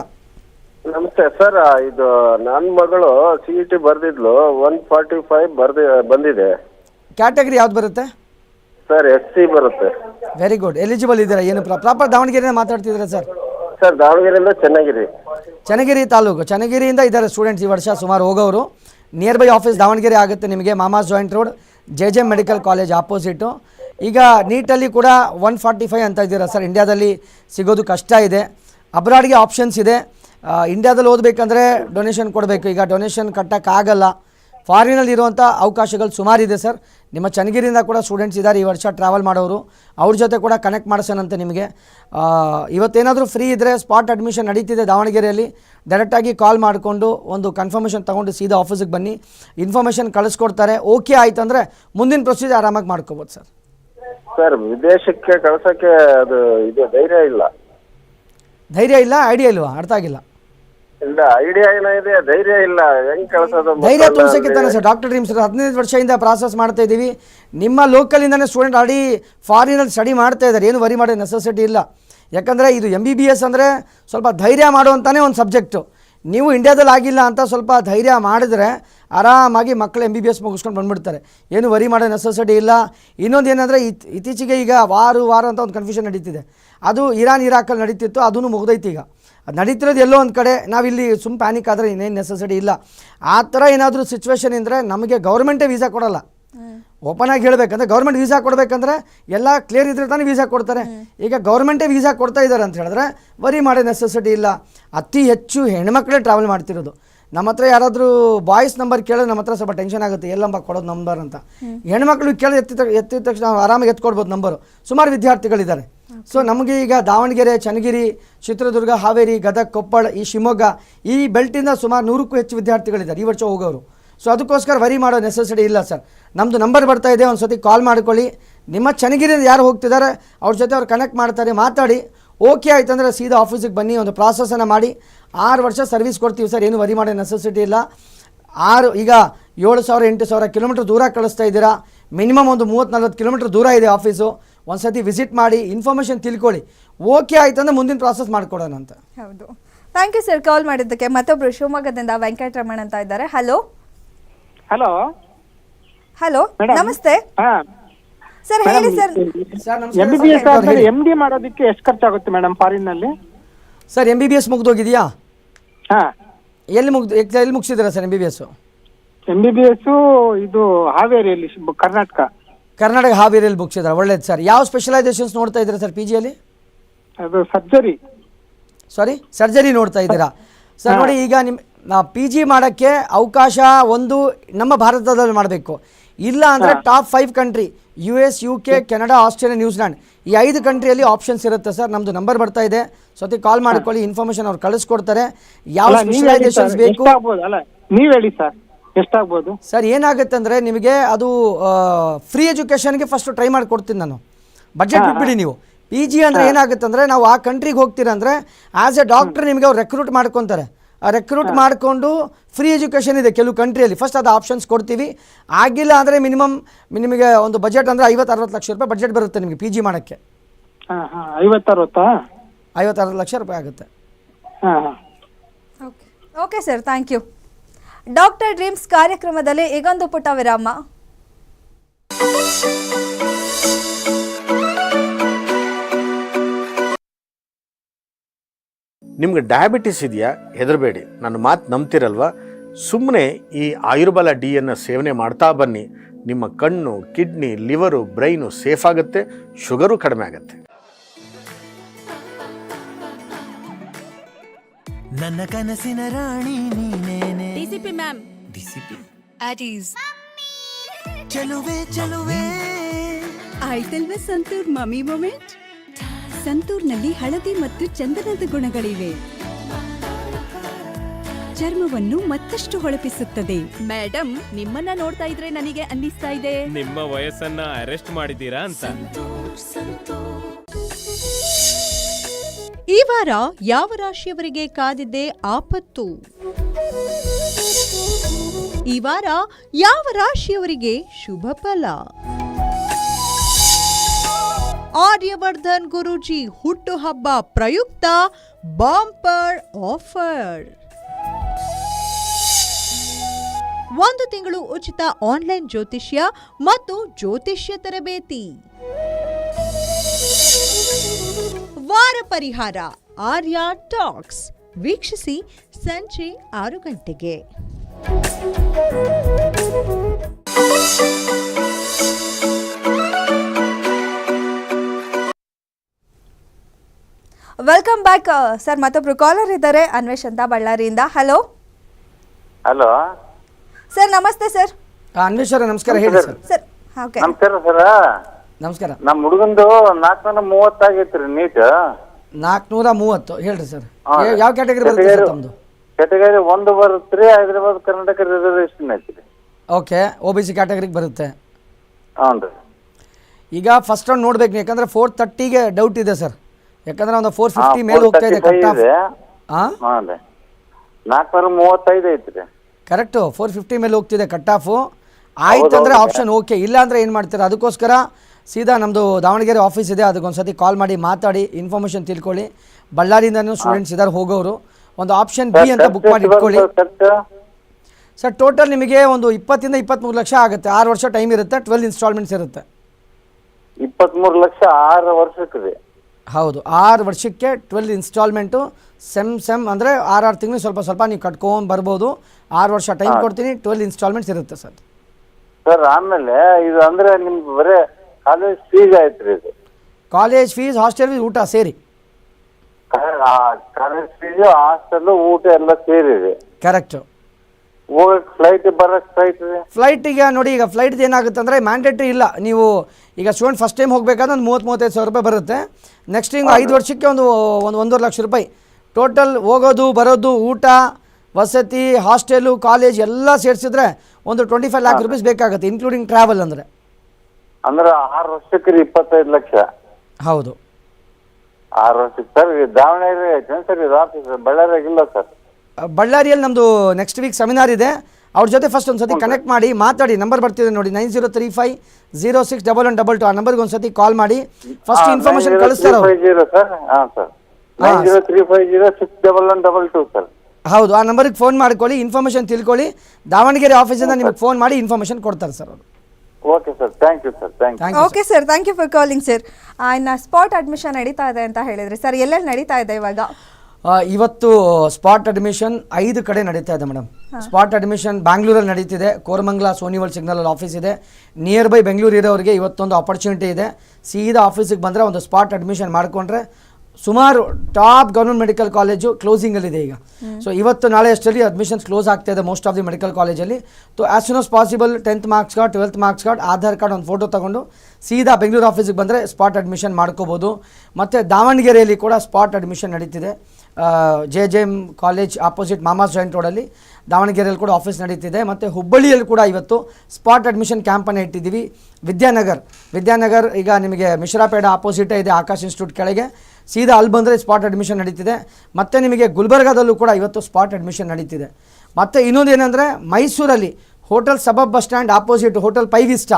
ನಮಸ್ತೆ ಸರ್ ಇದು ನನ್ನ ಮಗಳು ಸಿ ಇ ಟಿ ಬರ್ದಿದ್ಲು ಒನ್ ಫಾರ್ಟಿ ಫೈವ್ ಬರ್ದಿ ಬಂದಿದೆ. ಕ್ಯಾಟಗರಿ ಯಾವ್ದು ಬರುತ್ತೆ? ಸರ್ ಎಸ್ ಸಿ ಬರುತ್ತೆ. ವೆರಿ ಗುಡ್ ಎಲಿಜಿಬಲ್ ಇದ್ದೀರಾ? ಏನು ಪ್ರಾಪರ್ ದಾವಣಗೆರೆ ಮಾತಾಡ್ತಿದ್ದೀರಾ ಸರ್? ಸರ್ ದಾವಣಗೆರೆಯಿಂದ ಚೆನ್ನಾಗಿರಿ. ಚನ್ನಗಿರಿ ತಾಲೂಕು. ಚನ್ನಗಿರಿಯಿಂದ ಇದ್ದಾರೆ ಸ್ಟೂಡೆಂಟ್ಸ್ ಈ ವರ್ಷ ಸುಮಾರು ಹೋಗೋರು. ನಿಯರ್ ಬೈ ಆಫೀಸ್ ದಾವಣಗೆರೆ ಆಗುತ್ತೆ ನಿಮಗೆ. Mama's joint road J J medical college opposite ಈಗ ನೀಟಲ್ಲಿ ಕೂಡ ಒನ್ ಫಾರ್ಟಿ ಫೈವ್ ಅಂತ ಇದ್ದೀರಾ ಸರ್? ಇಂಡಿಯಾದಲ್ಲಿ ಸಿಗೋದು ಕಷ್ಟ ಇದೆ. ಅಬ್ರಾಡ್ಗೆ ಆಪ್ಷನ್ಸ್ ಇದೆ. ಇಂಡ್ಯಾದಲ್ಲಿ ಓದಬೇಕಂದ್ರೆ ಡೊನೇಷನ್ ಕೊಡಬೇಕು. ಈಗ ಡೊನೇಷನ್ ಕಟ್ಟೋಕ್ಕಾಗಲ್ಲ ಫಾರಿನಲ್ಲಿ ಇರುವಂಥ ಅವಕಾಶಗಳು ಸುಮಾರಿದೆ ಸರ್. ನಿಮ್ಮ ಚನ್ನಗಿರಿಯಿಂದ ಕೂಡ ಸ್ಟೂಡೆಂಟ್ಸ್ ಇದ್ದಾರೆ ಈ ವರ್ಷ ಟ್ರಾವೆಲ್ ಮಾಡೋರು. ಅವ್ರ ಜೊತೆ ಕೂಡ ಕನೆಕ್ಟ್ ಮಾಡಿಸೋಣಂತೆ ನಿಮಗೆ. ಇವತ್ತೇನಾದರೂ ಫ್ರೀ ಇದ್ದರೆ ಸ್ಪಾಟ್ ಅಡ್ಮಿಷನ್ ನಡೀತಿದೆ ದಾವಣಗೆರೆಯಲ್ಲಿ. ಡೈರೆಕ್ಟಾಗಿ ಕಾಲ್ ಮಾಡಿಕೊಂಡು ಒಂದು ಕನ್ಫರ್ಮೇಷನ್ ತೊಗೊಂಡು ಸೀದಾ ಆಫೀಸಿಗೆ ಬನ್ನಿ. ಇನ್ಫಾರ್ಮೇಷನ್ ಕಳಿಸ್ಕೊಡ್ತಾರೆ. ಓಕೆ ಆಯ್ತು ಅಂದರೆ ಮುಂದಿನ ಪ್ರೊಸೀಜರ್ ಆರಾಮಾಗಿ ಮಾಡ್ಕೋಬೋದು ಸರ್. ಸರ್ ವಿದೇಶಕ್ಕೆ ಕಳ್ಸಕ್ಕೆ ಅದು ಇದು ಧೈರ್ಯ ಇಲ್ಲ. ಧೈರ್ಯ ಇಲ್ಲ ಐಡಿಯಾ ಇಲ್ವಾ? ಅರ್ಥ ಆಗಿಲ್ಲ. ಇಲ್ಲ ಐಡಿಯಾ ಏನಿದೆ ಧೈರ್ಯ ಇಲ್ಲ. ಹೆಂಗ್ ಕಳ್ಸೋದು ಧೈರ್ಯ ಮಕ್ಕಳನ್ನ ತೋರಿಸೋಕ್ಕೆ ತಾನೆ? ಸರ್? ಡಾಕ್ಟರ್ ಡ್ರೀಮ್ಸ್ ಹದಿನೈದು ವರ್ಷದಿಂದ ಪ್ರಾಸೆಸ್ ಮಾಡ್ತಾ ಇದ್ದೀವಿ ನಿಮ್ಮ ಲೋಕಲಿಂದನೇ ಸ್ಟೂಡೆಂಟ್ ಆಡಿ ಫಾರಿನಲ್ಲಿ ಸ್ಟಡಿ ಮಾಡ್ತಾ ಇದ್ದಾರೆ. ಏನು ವರಿ ಮಾಡೋ ನೆಸೆಸಿಟಿ ಇಲ್ಲ. ಯಾಕಂದ್ರೆ ಇದು ಎಂ ಬಿ ಬಿ ಎಸ್ ಅಂದರೆ ಸ್ವಲ್ಪ ಧೈರ್ಯ ಮಾಡುವಂತಾನೆ ಒಂದು ಸಬ್ಜೆಕ್ಟು ನೀವು ಇಂಡಿಯಾದಲ್ಲಿ ಆಗಿಲ್ಲ ಅಂತ ಸ್ವಲ್ಪ ಧೈರ್ಯ ಮಾಡಿದ್ರೆ ಆರಾಮಾಗಿ ಮಕ್ಕಳು ಎಂ ಬಿ ಬಿ ಎಸ್ ಮುಗಿಸ್ಕೊಂಡು ಬಂದ್ಬಿಡ್ತಾರೆ. ಏನು ವರಿ ಮಾಡೋ ನೆಸೆಸಿಟಿ ಇಲ್ಲ. ಇನ್ನೊಂದು ಏನಂದರೆ ಇತ್ ಇತ್ತೀಚೆಗೆ ಈಗ ವಾರ ವಾರ ಅಂತ ಒಂದು ಕನ್ಫ್ಯೂಷನ್ ನಡೀತಿದೆ. ಅದು ಇರಾನ್ ಇರಾಕಲ್ಲಿ ನಡೀತಿತ್ತು ಅದೂ ಮುಗ್ದೈತಿ ಈಗ. ಅದು ನಡೀತಿರೋದು ಎಲ್ಲೋ ಒಂದು ಕಡೆ ನಾವಿಲ್ಲಿ ಸುಮ್ಮ ಪ್ಯಾನಿಕ್ ಆದರೆ ಇನ್ನೇನು ನೆಸೆಸಿಟಿ ಇಲ್ಲ. ಆ ಥರ ಏನಾದರೂ ಸಿಚುವೇಶನ್ ಇದ್ದರೆ ನಮಗೆ ಗೌರ್ಮೆಂಟೇ ವೀಸಾ ಕೊಡಲ್ಲ. ಓಪನ್ ಆಗಿ ಹೇಳಬೇಕಂದ್ರೆ ಗೌರ್ಮೆಂಟ್ ವೀಸಾ ಕೊಡಬೇಕಂದ್ರೆ ಎಲ್ಲ ಕ್ಲಿಯರ್ ಇದ್ರೆ ತಾನೇ ವೀಸಾ ಕೊಡ್ತಾರೆ. ಈಗ ಗೌರ್ಮೆಂಟೇ ವೀಸಾ ಕೊಡ್ತಾ ಇದ್ದಾರೆ ಅಂತ ಹೇಳಿದ್ರೆ ವರಿ ಮಾಡೋ ನೆಸೆಸಿಟಿ ಇಲ್ಲ. ಅತಿ ಹೆಚ್ಚು ಹೆಣ್ಮಕ್ಳೇ ಟ್ರಾವೆಲ್ ಮಾಡ್ತಿರೋದು. ನಮ್ಮ ಹತ್ರ ಯಾರಾದರೂ ಬಾಯ್ಸ್ ನಂಬರ್ ಕೇಳಿದ್ರೆ ನಮ್ಮ ಹತ್ರ ಸ್ವಲ್ಪ ಟೆನ್ಷನ್ ಆಗುತ್ತೆ ಎಲ್ಲಂಬ ಕೊಡೋದು ನಂಬರ್ ಅಂತ. ಹೆಣ್ಮಕ್ಳು ಕೇಳಿ ಎತ್ತಿದ ಎತ್ತಿದ ತಕ್ಷಣ ನಾವು ಆರಾಮಾಗಿ ಎತ್ಕೊಡ್ಬೋದು ನಂಬರು ಸುಮಾರು ವಿದ್ಯಾರ್ಥಿಗಳಿದ್ದಾರೆ. ಸೊ ನಮಗೆ ಈಗ ದಾವಣಗೆರೆ ಚನ್ನಗಿರಿ ಚಿತ್ರದುರ್ಗ ಹಾವೇರಿ ಗದಗ ಕೊಪ್ಪಳ ಈ ಶಿವಮೊಗ್ಗ ಈ ಬೆಲ್ಟಿಂದ ಸುಮಾರು ನೂರಕ್ಕೂ ಹೆಚ್ಚು ವಿದ್ಯಾರ್ಥಿಗಳಿದ್ದಾರೆ ಈ ವರ್ಷ ಹೋಗೋರು. ಸೊ ಅದಕ್ಕೋಸ್ಕರ ವರಿ ಮಾಡೋ ನೆಸೆಸಿಟಿ ಇಲ್ಲ ಸರ್ ನಮ್ಮದು ನಂಬರ್ ಬರ್ತಾ ಇದೆ ಒಂದು ಸತಿ ಕಾಲ್ ಮಾಡ್ಕೊಳ್ಳಿ. ನಿಮ್ಮ ಚನ್ನಗಿರಿಯಿಂದ ಯಾರು ಹೋಗ್ತಿದ್ದಾರೆ ಅವ್ರ ಜೊತೆ ಅವ್ರು ಕನೆಕ್ಟ್ ಮಾಡ್ತಾರೆ ಮಾತಾಡಿ. ಓಕೆ ಆಯ್ತು ಅಂದರೆ ಸೀದಾ ಆಫೀಸಿಗೆ ಬನ್ನಿ ಒಂದು ಪ್ರಾಸೆಸನ್ನು ಮಾಡಿ. ಆರು ವರ್ಷ ಸರ್ವಿಸ್ ಕೊಡ್ತೀವಿ ಸರ್ ಏನು ವರಿ ಮಾಡೋ ನೆಸೆಸಿಟಿ ಇಲ್ಲ. ಆರು ಈಗ ಏಳು ಸಾವಿರ ಎಂಟು ಸಾವಿರ ಕಿಲೋಮೀಟ್ರ್ ದೂರ ಕಳಿಸ್ತಾ ಇದ್ದೀರಾ. ಮಿನಿಮಮ್ ಒಂದು ಮೂವತ್ತು ನಲ್ವತ್ತು ಕಿಲೋಮೀಟ್ರ್ ದೂರ ಇದೆ ಆಫೀಸು ಒಂದು ಸತಿ ವಿಸಿಟ್ ಮಾಡಿ ಇನ್ಫಾರ್ಮೇಷನ್ ತಿಳ್ಕೊಳ್ಳಿ. ಓಕೆ ಆಯ್ತು ಅಂದರೆ ಮುಂದಿನ ಪ್ರಾಸೆಸ್ ಮಾಡಿಕೊಡೋಣ ಅಂತ. ಹೌದು. ಥ್ಯಾಂಕ್ ಯು ಸರ್ ಕಾಲ್ ಮಾಡಿದ್ದಕ್ಕೆ. ಮತ್ತೊಬ್ಬರು ಶಿವಮೊಗ್ಗದಿಂದ ವೆಂಕಟರಮಣ್ ಅಂತ ಇದ್ದಾರೆ. ಹಲೋ ಹಲೋ ಹಲೋ ನಮಸ್ತೆ. ಹಾ. ಸರ್ ಹೇಳಿ sir sir M B B S ಆದ್ಮೇಲೆ ಎಂ ಡಿ ಮಾಡೋದಕ್ಕೆ ಎಷ್ಟು ಖರ್ಚಾಗುತ್ತೆ madam ಫಾರಿನ್ನಲ್ಲಿ sir M B B S ಮುಗ್ದೋಗಿದೆಯಾ? ಹಾ. ಎಲ್ಲಿ ಮುಗ್ದು ಎಲ್ಲಿ ಮುಗಿಸಿದ್ದೀರಾ sir M B B S M B B S ಇದು ಹಾವೇರಿಯಲ್ಲಿ ಶ್- ಕರ್ನಾಟಕ. ಕರ್ನಾಟಕ ಹಾವೇರಿಯಲ್ಲಿ ಮುಗಿಸಿದ್ರ ಒಳ್ಳೇದು ಸರ್ ಯಾವ ಸ್ಪೆಷಲೈಸೇಷನ್ಸ್ ನೋಡ್ತಾ ಇದ್ದೀರಾ ಸರ್ ಪಿ ಜಿಯಲ್ಲಿ ಅದು ಸರ್ಜರಿ. ಸಾರಿ ಸರ್ಜರಿ ನೋಡ್ತಾ ಇದ್ದೀರಾ? ಸರ್ ನೋಡಿ ಈಗ ನಿಮ್ಮ ಪಿ ಜಿ ಮಾಡೋಕ್ಕೆ ಅವಕಾಶ ಒಂದು ನಮ್ಮ ಭಾರತದಲ್ಲಿ ಮಾಡಬೇಕು. ಇಲ್ಲ ಅಂದರೆ top five country U S U K Canada Australia New Zealand ಈ ಐದು ಕಂಟ್ರಿಯಲ್ಲಿ ಆಪ್ಷನ್ಸ್ ಇರುತ್ತೆ ಸರ್. ನಮ್ಮದು ನಂಬರ್ ಬರ್ತಾ ಇದೆ. ಸತಿ ಕಾಲ್ ಮಾಡ್ಕೊಳ್ಳಿ ಇನ್ಫಾರ್ಮೇಶನ್ ಅವ್ರು ಕಳಿಸ್ಕೊಡ್ತಾರೆ. ಯಾವ ಸ್ಪೆಷಲೈಸೇಷನ್ಸ್ ಸರ್. ಬೇಕು? ಎಷ್ಟಾಗ್ಬೋದು? ಅಲ್ಲ ನೀವ್ ಹೇಳಿ ಸರ್. ಎಷ್ಟಾಗ್ಬೋದು? ಸರ್ ಏನಾಗುತ್ತೆ ಅಂದರೆ ನಿಮಗೆ ಅದು ಫ್ರೀ ಎಜುಕೇಷನ್ಗೆ ಫಸ್ಟ್ ಟ್ರೈ ಮಾಡಿ ಕೊಡ್ತೀನಿ ನಾನು. ಬಜೆಟ್ ಬಿಟ್ಬಿಡಿ ನೀವು. ಪಿ ಜಿ ಅಂದರೆ ಏನಾಗುತ್ತೆ ಅಂದರೆ ನಾವು ಆ ಕಂಟ್ರಿಗೆ ಹೋಗ್ತೀರಂದ್ರೆ ಆ್ಯಸ್ ಎ ಡಾಕ್ಟರ್ ನಿಮಗೆ ಅವ್ರು ರೆಕ್ರೂಟ್ ಮಾಡ್ಕೊತಾರೆ. ರೆಕ್ರೂಟ್ ಮಾಡಿಕೊಂಡು ಫ್ರೀ ಎಜುಕೇಷನ್ ಇದೆ ಕೆಲವು ಕಂಟ್ರಿಯಲ್ಲಿ ಫಸ್ಟ್ ಅದು ಆಪ್ಷನ್ಸ್ ಕೊಡ್ತೀವಿ. ಆಗಿಲ್ಲ ಅಂದರೆ ಮಿನಿಮಮ್ ನಿಮಗೆ ಒಂದು ಬಜೆಟ್ ಅಂದರೆ ಐವತ್ತು ಅರವತ್ತು ಲಕ್ಷ ರೂಪಾಯಿ ಬಜೆಟ್ ಬರುತ್ತೆ ನಿಮಗೆ ಪಿ ಜಿ ಮಾಡೋಕ್ಕೆ. ಹಾ ಹಾ ಐವತ್ತರವತ್ತಾ? ಐವತ್ತು ಅರವತ್ತು ಲಕ್ಷ ರೂಪಾಯಿ ಆಗುತ್ತೆ. ಹಾ ಹಾ. Okay okay sir thank you doctor dreams ಕಾರ್ಯಕ್ರಮದಲ್ಲಿ ಈಗೊಂದು ಪುಟ್ಟ ವಿರಾಮ. ನಿಮ್ಗೆ ಡಯಾಬಿಟಿಸ್ ಇದೆಯಾ? ಹೆದರಬೇಡಿ. ನನ್ನ ಮಾತು ನಂಬ್ತಿರಲ್ವ? ಸುಮ್ಮನೆ ಈ ಆಯುರ್ಬಲ ಡಿಯನ್ನು ಸೇವನೆ ಮಾಡ್ತಾ ಬನ್ನಿ. ನಿಮ್ಮ ಕಣ್ಣು ಕಿಡ್ನಿ ಲಿವರು ಬ್ರೈನು ಸೇಫ್ ಆಗುತ್ತೆ ಶುಗರು ಕಡಿಮೆ ಆಗುತ್ತೆ. ನನ್ನ ಕನಸಿನ ರಾಣಿ ನೀನೇನೆ? ಡಿಸಿಪಿ ಮ್ಯಾಮ್ ಡಿಸಿಪಿ ಚಲುವೆ ಚಲುವೆ. ಆಯ್ತಲ್ವ ಸಂತೂರ್ ಮಮ್ಮಿ ಮೊಮೆಂಟ್ ಸಂತೂರ್ನಲ್ಲಿ ಹಳದಿ ಮತ್ತು ಚಂದನದ ಗುಣಗಳಿವೆ. ಚರ್ಮವನ್ನು ಮತ್ತಷ್ಟು ಹೊಳಪಿಸುತ್ತದೆ. ಮೇಡಮ್ ನಿಮ್ಮನ್ನ ನೋಡ್ತಾ ಇದ್ರೆ ನನಗೆ ಅನ್ನಿಸ್ತಾ ಇದೆ. ನಿಮ್ಮ ವಯಸ್ಸನ್ನ ಅರೆಸ್ಟ್ ಮಾಡಿದ್ದೀರಾ ಅಂತ. ಈ ವಾರ ಯಾವ ರಾಶಿಯವರಿಗೆ ಕಾದಿದೆ ಆಪತ್ತು? ಈ ವಾರ ಯಾವ ರಾಶಿಯವರಿಗೆ ಶುಭ ಫಲ? ಆರ್ಯವರ್ಧನ್ ಗುರೂಜಿ ಹುಟ್ಟುಹಬ್ಬ ಪ್ರಯುಕ್ತ ಬಾಂಪರ್ ಆಫರ್. ಒಂದು ತಿಂಗಳು ಉಚಿತ ಆನ್ಲೈನ್ ಜ್ಯೋತಿಷ್ಯ ಮತ್ತು ಜ್ಯೋತಿಷ್ಯ ತರಬೇತಿ. ವಾರ ಪರಿಹಾರ, ಆರ್ಯ ಟಾಕ್ಸ್. ವೀಕ್ಷಿಸಿ ಸಂಜೆ ಆರು ಗಂಟೆಗೆ. ವೆಲ್ಕಮ್ ಬ್ಯಾಕ್ ಸರ್ ಮತ್ತೊಬ್ರು ಕಾಲರ್ ಇದ್ದಾರೆ ಅನ್ವೇಷ್ ಅಂತ ಬಳ್ಳಾರಿಯಿಂದ. ಹಲೋ ಹಲೋ ಸರ್ ನಮಸ್ತೆ ಸರ್ ಅನ್ವೇಶ್ವರ ನಮಸ್ಕಾರ ಹೇಳಿ ಸರ್ ಸರ್ ಓಕೆ ನಮಸ್ಕಾರ ಸರ ನಮಸ್ಕಾರ. ನಮ್ಮ ಹುಡುಗಂದು ನಾಲ್ಕುನೂರ ಮೂವತ್ತಾಗೈತ್ರಿ ನೀಟ್ ನಾಲ್ಕುನೂರ ಮೂವತ್ತು ಹೇಳ್ರಿ ಸರ್ ಯಾವ ಕ್ಯಾಟಗರಿ ಬರುತ್ತೆ ಸರ್ ತಮ್ಮದು ಕೆಟಗರಿ ಒಂದು ಬರುತ್ತ್ರಿ ಹೈದರಾಬಾದ್ ಕರ್ನಾಟಕ ರಿಸರ್ವೇಶನ್ ಐತ್ರಿ. ಓಕೆ ಒ ಬಿ ಸಿ ಕ್ಯಾಟಗರಿಗೆ ಬರುತ್ತೆ. ಹ್ಞೂ ರೀ ಈಗ ಫಸ್ಟ್ ರೌಂಡ್ ನೋಡ್ಬೇಕು ಯಾಕಂದ್ರೆ ಫೋರ್ ತರ್ಟಿಗೆ ಡೌಟ್ ಇದೆ ಸರ್ ಯಾಕಂದ್ರೆ ಒಂದು ಫೋರ್ ಫಿಫ್ಟಿ ಮೇಲೆ ಹೋಗ್ತಾ ಇದೆ 435 ಕಟ್ ಆಫ್. ಹಾಂ ನಾಲ್ಕುನೂರ ಮೂವತ್ತೈದು ಐತ್ರಿ. ಕರೆಕ್ಟು ಫೋರ್ ಫಿಫ್ಟಿ ಮೇಲೆ ಹೋಗ್ತಿದೆ ಕಟ್ ಆಫು ಆಯ್ತು ಅಂದರೆ ಆಪ್ಷನ್ ಓಕೆ ಇಲ್ಲ ಅಂದರೆ ಏನು ಮಾಡ್ತೀರಾ? ಅದಕ್ಕೋಸ್ಕರ ಸೀದಾ ನಮ್ಮದು ದಾವಣಗೆರೆ ಆಫೀಸ್ ಇದೆ. ಅದಕ್ಕೊಂದ್ಸತಿ ಕಾಲ್ ಮಾಡಿ ಮಾತಾಡಿ ಇನ್ಫಾರ್ಮೇಷನ್ ತಿಳ್ಕೊಳ್ಳಿ. ಬಳ್ಳಾರಿಯಿಂದನೂ ಸ್ಟೂಡೆಂಟ್ಸ್ ಇದ್ದಾರೆ ಹೋಗೋರು. ಒಂದು ಆಪ್ಷನ್ ಬಿ ಅಂತ ಬುಕ್ ಮಾಡಿ ಇಟ್ಕೊಳ್ಳಿ. ಸರ್ ಟೋಟಲ್ ನಿಮಗೆ ಒಂದು ಇಪ್ಪತ್ತಿಂದ ಇಪ್ಪತ್ತ್ಮೂರು ಲಕ್ಷ ಆಗುತ್ತೆ. ಆರು ವರ್ಷ ಟೈಮ್ ಇರುತ್ತೆ ಟ್ವೆಲ್ ಇನ್ಸ್ಟಾಲ್ಮೆಂಟ್ಸ್ ಇರುತ್ತೆ. ಇಪ್ಪತ್ಮೂರು ಲಕ್ಷ ಆರು ವರ್ಷಕ್ಕೆ ಹೌದು ಆರು ವರ್ಷಕ್ಕೆ ಟ್ವೆಲ್ ಇನ್ಸ್ಟಾಲ್ಮೆಂಟು ಸೆಮ್ ಸೆಮ್ ಅಂದರೆ ಆರು ಆರು ತಿಂಗಳು ಸ್ವಲ್ಪ ಸ್ವಲ್ಪ ನೀವು ಕಟ್ಕೊಂಡು ಬರ್ಬೋದು. ಆರು ವರ್ಷ ಟೈಮ್ ಕೊಡ್ತೀನಿ ಟ್ವೆಲ್ ಇನ್ಸ್ಟಾಲ್ಮೆಂಟ್ಸ್ ಇರುತ್ತೆ ಸರ್. ಸರ್ ಆಮೇಲೆ ಇದು ಅಂದ್ರೆ ನಿಮ್ಗೆ ಬರೇ ಕಾಲೇಜ್ ಫೀಸ್ ಐತ್ರಿ ಇದು. ಕಾಲೇಜ್ ಫೀಸ್ ಹಾಸ್ಟೆಲ್ ಫೀಸ್ ಊಟ ಸೇರಿ. ಕಾಲೇಜ್ ಫೀಸ್ ಹಾಸ್ಟೆಲ್ ಊಟ ಎಲ್ಲ ಸೇರಿದೆ. ಕರೆಕ್ಟು ಫ್ಲೈಟ್ ಬರಕ್ ಫ್ಲೈಟ್ ಫ್ಲೈಟಿಗೆ ನೋಡಿ ಈಗ ಫ್ಲೈಟ್ದು ಏನಾಗುತ್ತೆ ಅಂದರೆ ಮ್ಯಾಂಡೇಟ್ರಿ ಇಲ್ಲ. ನೀವು ಈಗ ಸ್ಟೂಡೆಂಟ್ ಫಸ್ಟ್ ಟೈಮ್ ಹೋಗಬೇಕಾದ್ರೆ ಒಂದು ಮೂವತ್ತು ಮೂವತ್ತೈದು ಸಾವಿರ ರೂಪಾಯಿ ಬರುತ್ತೆ. ನೆಕ್ಸ್ಟ್ ಹಿಂಗೆ ಐದು ವರ್ಷಕ್ಕೆ ಒಂದು ಒಂದು ಒಂದೂವರೆ ಲಕ್ಷ ರೂಪಾಯಿ. ಟೋಟಲ್ ಹೋಗೋದು ಬರೋದು ಊಟ ವಸತಿ ಹಾಸ್ಟೆಲು ಕಾಲೇಜ್ ಎಲ್ಲ ಸೇರಿಸಿದ್ರೆ ಒಂದು ಟ್ವೆಂಟಿ ಫೈವ್ ಲ್ಯಾಕ್ ರುಪೀಸ್ ಬೇಕಾಗುತ್ತೆ ಇನ್ಕ್ಲೂಡಿಂಗ್ ಟ್ರಾವೆಲ್ ಅಂದರೆ. ಅಂದ್ರೆ ಆರು ವರ್ಷಕ್ಕೆ ರೀ ಇಪ್ಪತ್ತೈದು ಲಕ್ಷ. ಹೌದು. ಆರು ವರ್ಷಕ್ಕೆ ಸರ್ ದಾವಣಗೆರೆ ಐತೆ ಸರ್ ಇದು ಆಫೀಸ್ ಬಳ್ಳಾರಿಯಾಗಿಲ್ಲ ಸರ್. ಬಳ್ಳಾರಿಯಲ್ಲಿ ನಮ್ಮದು ನೆಕ್ಸ್ಟ್ ವೀಕ್ ಸೆಮಿನಾರ್ ಇದೆ. ಅವ್ರ ಜೊತೆ ಫಸ್ಟ್ ಒಂದು ಸತಿ ಕನೆಕ್ಟ್ ಮಾಡಿ ಮಾತಾಡಿ ನಂಬರ್ ಬರ್ತಿದೆ ನೋಡಿ nine zero three five zero six double one double two ಆ ನಂಬರ್ಗೆ ಒಂದು ಸತಿ ಕಾಲ್ ಮಾಡಿ ಫಸ್ಟ್ ಇನ್ಫಾರ್ಮೇಷನ್ ಕಳಿಸ್ತಾರೆ? ಹೌದು ಆ ನಂಬರ್ಗೆ ಫೋನ್ ಮಾಡ್ಕೊಳ್ಳಿ ಇನ್ಫಾರ್ಮೇಷನ್ ತಿಳ್ಕೊಳ್ಳಿ. ದಾವಣಗೆರೆ ಆಫೀಸಿಂದ ನಿಮಗೆ ಫೋನ್ ಮಾಡಿ ಇನ್ಫಾರ್ಮೇಷನ್ ಕೊಡ್ತಾರೆ ಸರ್ ಅವರು. Okay sir thank you sir thank you okay sir thank you for calling sir ಇನ್ನು ಸ್ಪಾಟ್ ಅಡ್ಮಿಷನ್ ನಡೀತಾ ಇದೆ ಅಂತ ಹೇಳಿದ್ರೆ. ಸರ್ ಎಲ್ಲೆಲ್ಲಿ ನಡೀತಾ ಇದೆ ಇವಾಗ? ಇವತ್ತು ಸ್ಪಾಟ್ ಅಡ್ಮಿಷನ್ ಐದು ಕಡೆ ನಡೀತಾ ಇದೆ ಮೇಡಮ್. ಸ್ಪಾಟ್ ಅಡ್ಮಿಷನ್ ಬ್ಯಾಂಗ್ಳೂರಲ್ಲಿ ನಡೀತಿದೆ. ಕೋರಮಂಗಲ ಸೋನಿವಲ್ ಸಿಗ್ನಲಲ್ಲಿ ಆಫೀಸ್ ಇದೆ. ನಿಯರ್ ಬೈ ಬೆಂಗಳೂರು ಇರೋರಿಗೆ ಇವತ್ತೊಂದು ಆಪರ್ಚುನಿಟಿ ಇದೆ. ಸೀದಾ ಆಫೀಸಿಗೆ ಬಂದರೆ ಒಂದು ಸ್ಪಾಟ್ ಅಡ್ಮಿಷನ್ ಮಾಡಿಕೊಂಡ್ರೆ ಸುಮಾರು ಟಾಪ್ ಗೌರ್ಮೆಂಟ್ ಮೆಡಿಕಲ್ ಕಾಲೇಜು ಕ್ಲೋಸಿಂಗಲ್ಲಿದೆ ಈಗ. ಸೊ ಇವತ್ತು ನಾಳೆ ಅಷ್ಟರಲ್ಲಿ ಅಡ್ಮಿಷನ್ಸ್ ಕ್ಲೋಸ್ ಆಗ್ತಾ ಇದೆ ಮೋಸ್ಟ್ ಆಫ್ ದಿ ಮೆಡಿಕಲ್ ಕಾಲೇಜಲ್ಲಿ so as soon as possible tenth marks card twelfth marks card Aadhaar card ಒಂದು ಫೋಟೋ ತಗೊಂಡು ಸೀದಾ ಬೆಂಗಳೂರು ಆಫೀಸಿಗೆ ಬಂದರೆ ಸ್ಪಾಟ್ ಅಡ್ಮಿಷನ್ ಮಾಡ್ಕೋಬೋದು. ಮತ್ತು ದಾವಣಗೆರೆಯಲ್ಲಿ ಕೂಡ ಸ್ಪಾಟ್ ಅಡ್ಮಿಷನ್ ನಡೀತಿದೆ. J J M college opposite Mama joint ರೋಡಲ್ಲಿ ದಾವಣಗೆರೆಯಲ್ಲಿ ಕೂಡ ಆಫೀಸ್ ನಡೀತಿದೆ. ಮತ್ತು ಹುಬ್ಬಳ್ಳಿಯಲ್ಲಿ ಕೂಡ ಇವತ್ತು ಸ್ಪಾಟ್ ಅಡ್ಮಿಷನ್ ಕ್ಯಾಂಪನ್ನು ಇಟ್ಟಿದ್ದೀವಿ. ವಿದ್ಯಾನಗರ್. ವಿದ್ಯಾನಗರ್ ಈಗ ನಿಮಗೆ ಮಿಶ್ರಾಪೇಡ ಆಪೋಸಿಟೇ ಇದೆ, ಆಕಾಶ್ ಇನ್ಸ್ಟಿಟ್ಯೂಟ್ ಕೆಳಗೆ. ಸೀದಾ ಅಲ್ಲಿ ಬಂದರೆ ಸ್ಪಾಟ್ ಅಡ್ಮಿಷನ್ ನಡೀತಿದೆ. ಮತ್ತು ನಿಮಗೆ ಗುಲ್ಬರ್ಗಾದಲ್ಲೂ ಕೂಡ ಇವತ್ತು ಸ್ಪಾಟ್ ಅಡ್ಮಿಷನ್ ನಡೀತಿದೆ. ಮತ್ತು ಇನ್ನೊಂದು ಏನಂದರೆ ಮೈಸೂರಲ್ಲಿ hotel suburb bus stand opposite hotel Pai Vista.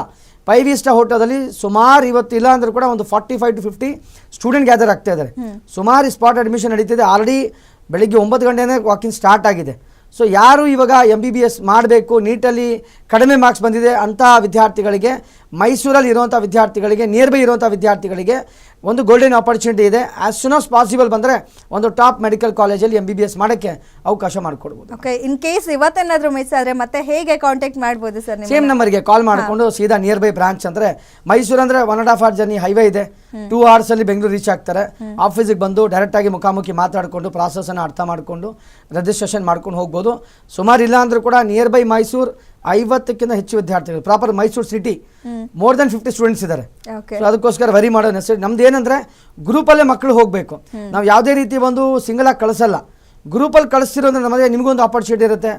Pai Vista ಹೋಟೆಲಲ್ಲಿ ಸುಮಾರು ಇವತ್ತು ಇಲ್ಲ ಅಂದರೂ ಕೂಡ ಒಂದು forty five to fifty student gather ಆಗ್ತಾ ಇದ್ದಾರೆ. ಸುಮಾರು ಸ್ಪಾಟ್ ಅಡ್ಮಿಷನ್ ನಡೀತಿದೆ. ಆಲ್ರೆಡಿ ಬೆಳಿಗ್ಗೆ ಒಂಬತ್ತು ಗಂಟೆನೇ ವಾಕಿಂಗ್ ಸ್ಟಾರ್ಟ್ ಆಗಿದೆ. ಸೊ ಯಾರು ಇವಾಗ ಎಂ ಬಿ ಬಿ ಎಸ್ ಮಾಡಬೇಕು? ನೀಟಲ್ಲಿ ಕಡಿಮೆ ಮಾರ್ಕ್ಸ್ ಬಂದಿದೆ ಅಂತಹ ವಿದ್ಯಾರ್ಥಿಗಳಿಗೆ ಮೈಸೂರಲ್ಲಿ ಇರುವಂಥ ವಿದ್ಯಾರ್ಥಿಗಳಿಗೆ ನಿಯರ್ ಬೈ ಇರುವಂಥ ವಿದ್ಯಾರ್ಥಿಗಳಿಗೆ ಒಂದು ಗೋಲ್ಡನ್ ಆಪರ್ಚುನಿಟಿ ಇದೆ. ಆಸ್ ಸೂನ್ ಆಸ್ ಪಾಸಿಬಲ್ ಬಂದರೆ ಒಂದು ಟಾಪ್ ಮೆಡಿಕಲ್ ಕಾಲೇಜಲ್ಲಿ ಎಂ ಬಿ ಬಿ ಎಸ್ ಮಾಡೋಕ್ಕೆ ಅವಕಾಶ ಮಾಡಿಕೊಡ್ಬೋದು. ಓಕೆ ಇನ್ ಕೇಸ್ ಇವತ್ತೇನಾದರೂ ಮಿಸ್ ಆದರೆ ಮತ್ತೆ ಹೇಗೆ ಕಾಂಟ್ಯಾಕ್ಟ್ ಮಾಡ್ಬೋದು ಸರ್ ಸೇಮ್ ನಂಬರ್ಗೆ ಕಾಲ್ ಮಾಡಿಕೊಂಡು ಸೀದಾ ನಿಯರ್ ಬೈ ಬ್ರಾಂಚ್ ಅಂದರೆ ಮೈಸೂರು ಅಂದರೆ one and half hour journey highway ಇದೆ. ಟೂ ಅವರ್ಸಲ್ಲಿ ಬೆಂಗಳೂರು ರೀಚ್ ಆಗ್ತಾರೆ. ಆಫೀಸಿಗೆ ಬಂದು ಡೈರೆಕ್ಟಾಗಿ ಮುಖಾಮುಖಿ ಮಾತಾಡಿಕೊಂಡು ಪ್ರಾಸೆಸನ್ನು ಅರ್ಥ ಮಾಡಿಕೊಂಡು ರಿಜಿಸ್ಟ್ರೇಷನ್ ಮಾಡ್ಕೊಂಡು ಹೋಗ್ಬೋದು. ಸುಮಾರು ಇಲ್ಲ ಅಂದರೂ ಕೂಡ ನಿಯರ್ ಬೈ ಮೈಸೂರು ಐವತ್ತಕ್ಕಿಂತ ಹೆಚ್ಚು ವಿದ್ಯಾರ್ಥಿಗಳು. Proper Mysuru city more than fifty students ಇದ್ದಾರೆ ಸೊ ಅದಕ್ಕೋಸ್ಕರ ವರಿ ಮಾಡೋ ನೆಸೆಸಿಟಿ ನಮ್ದು ಏನಂದ್ರೆ ಗ್ರೂಪಲ್ಲೇ ಮಕ್ಕಳು ಹೋಗಬೇಕು. ನಾವು ಯಾವುದೇ ರೀತಿ ಒಂದು ಸಿಂಗಲ್ ಆಗಿ ಕಳಿಸಲ್ಲ. ಗ್ರೂಪಲ್ಲಿ ಕಳಿಸ್ತಿರೋದ್ರೆ ನಮಗೆ ನಿಮಗೊಂದು ಆಪರ್ಚುನಿಟಿ ಇರುತ್ತೆ.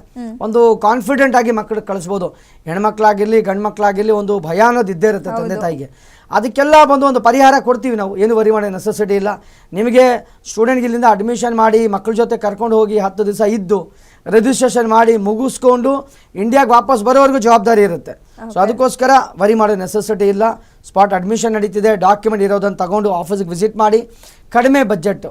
ಒಂದು ಕಾನ್ಫಿಡೆಂಟ್ ಆಗಿ ಮಕ್ಕಳು ಕಳಿಸ್ಬೋದು. ಹೆಣ್ಮಕ್ಳಾಗಿರಲಿ ಗಂಡು ಮಕ್ಕಳಾಗಿರಲಿ ಒಂದು ಭಯ ಅನ್ನೋದು ಇದ್ದೇ ಇರುತ್ತೆ ತಂದೆ ತಾಯಿಗೆ. ಅದಕ್ಕೆಲ್ಲ ಬಂದು ಒಂದು ಪರಿಹಾರ ಕೊಡ್ತೀವಿ ನಾವು. ಏನು ವರಿ ಮಾಡೋ ನೆಸೆಸಿಟಿ ಇಲ್ಲ. ನಿಮಗೆ ಸ್ಟೂಡೆಂಟ್ಗೆ ಇಲ್ಲಿಂದ ಅಡ್ಮಿಷನ್ ಮಾಡಿ ಮಕ್ಕಳ ಜೊತೆ ಕರ್ಕೊಂಡು ಹೋಗಿ ಹತ್ತು ದಿವಸ ಇದ್ದು ರಿಜಿಸ್ಟ್ರೇಷನ್ ಮಾಡಿ ಮುಗಿಸ್ಕೊಂಡು ಇಂಡಿಯಾಗೆ ವಾಪಸ್ ಬರೋವರೆಗೂ ಜವಾಬ್ದಾರಿ ಇರುತ್ತೆ. ಸೊ ಅದಕ್ಕೋಸ್ಕರ ವರಿ ಮಾಡೋ ನೆಸೆಸಿಟಿ ಇಲ್ಲ. ಸ್ಪಾಟ್ ಅಡ್ಮಿಷನ್ ನಡೀತಿದೆ. ಡಾಕ್ಯುಮೆಂಟ್ ಇರೋದನ್ನು ತಗೊಂಡು ಆಫೀಸಿಗೆ ವಿಸಿಟ್ ಮಾಡಿ. ಕಡಿಮೆ ಬಜೆಟ್ಟು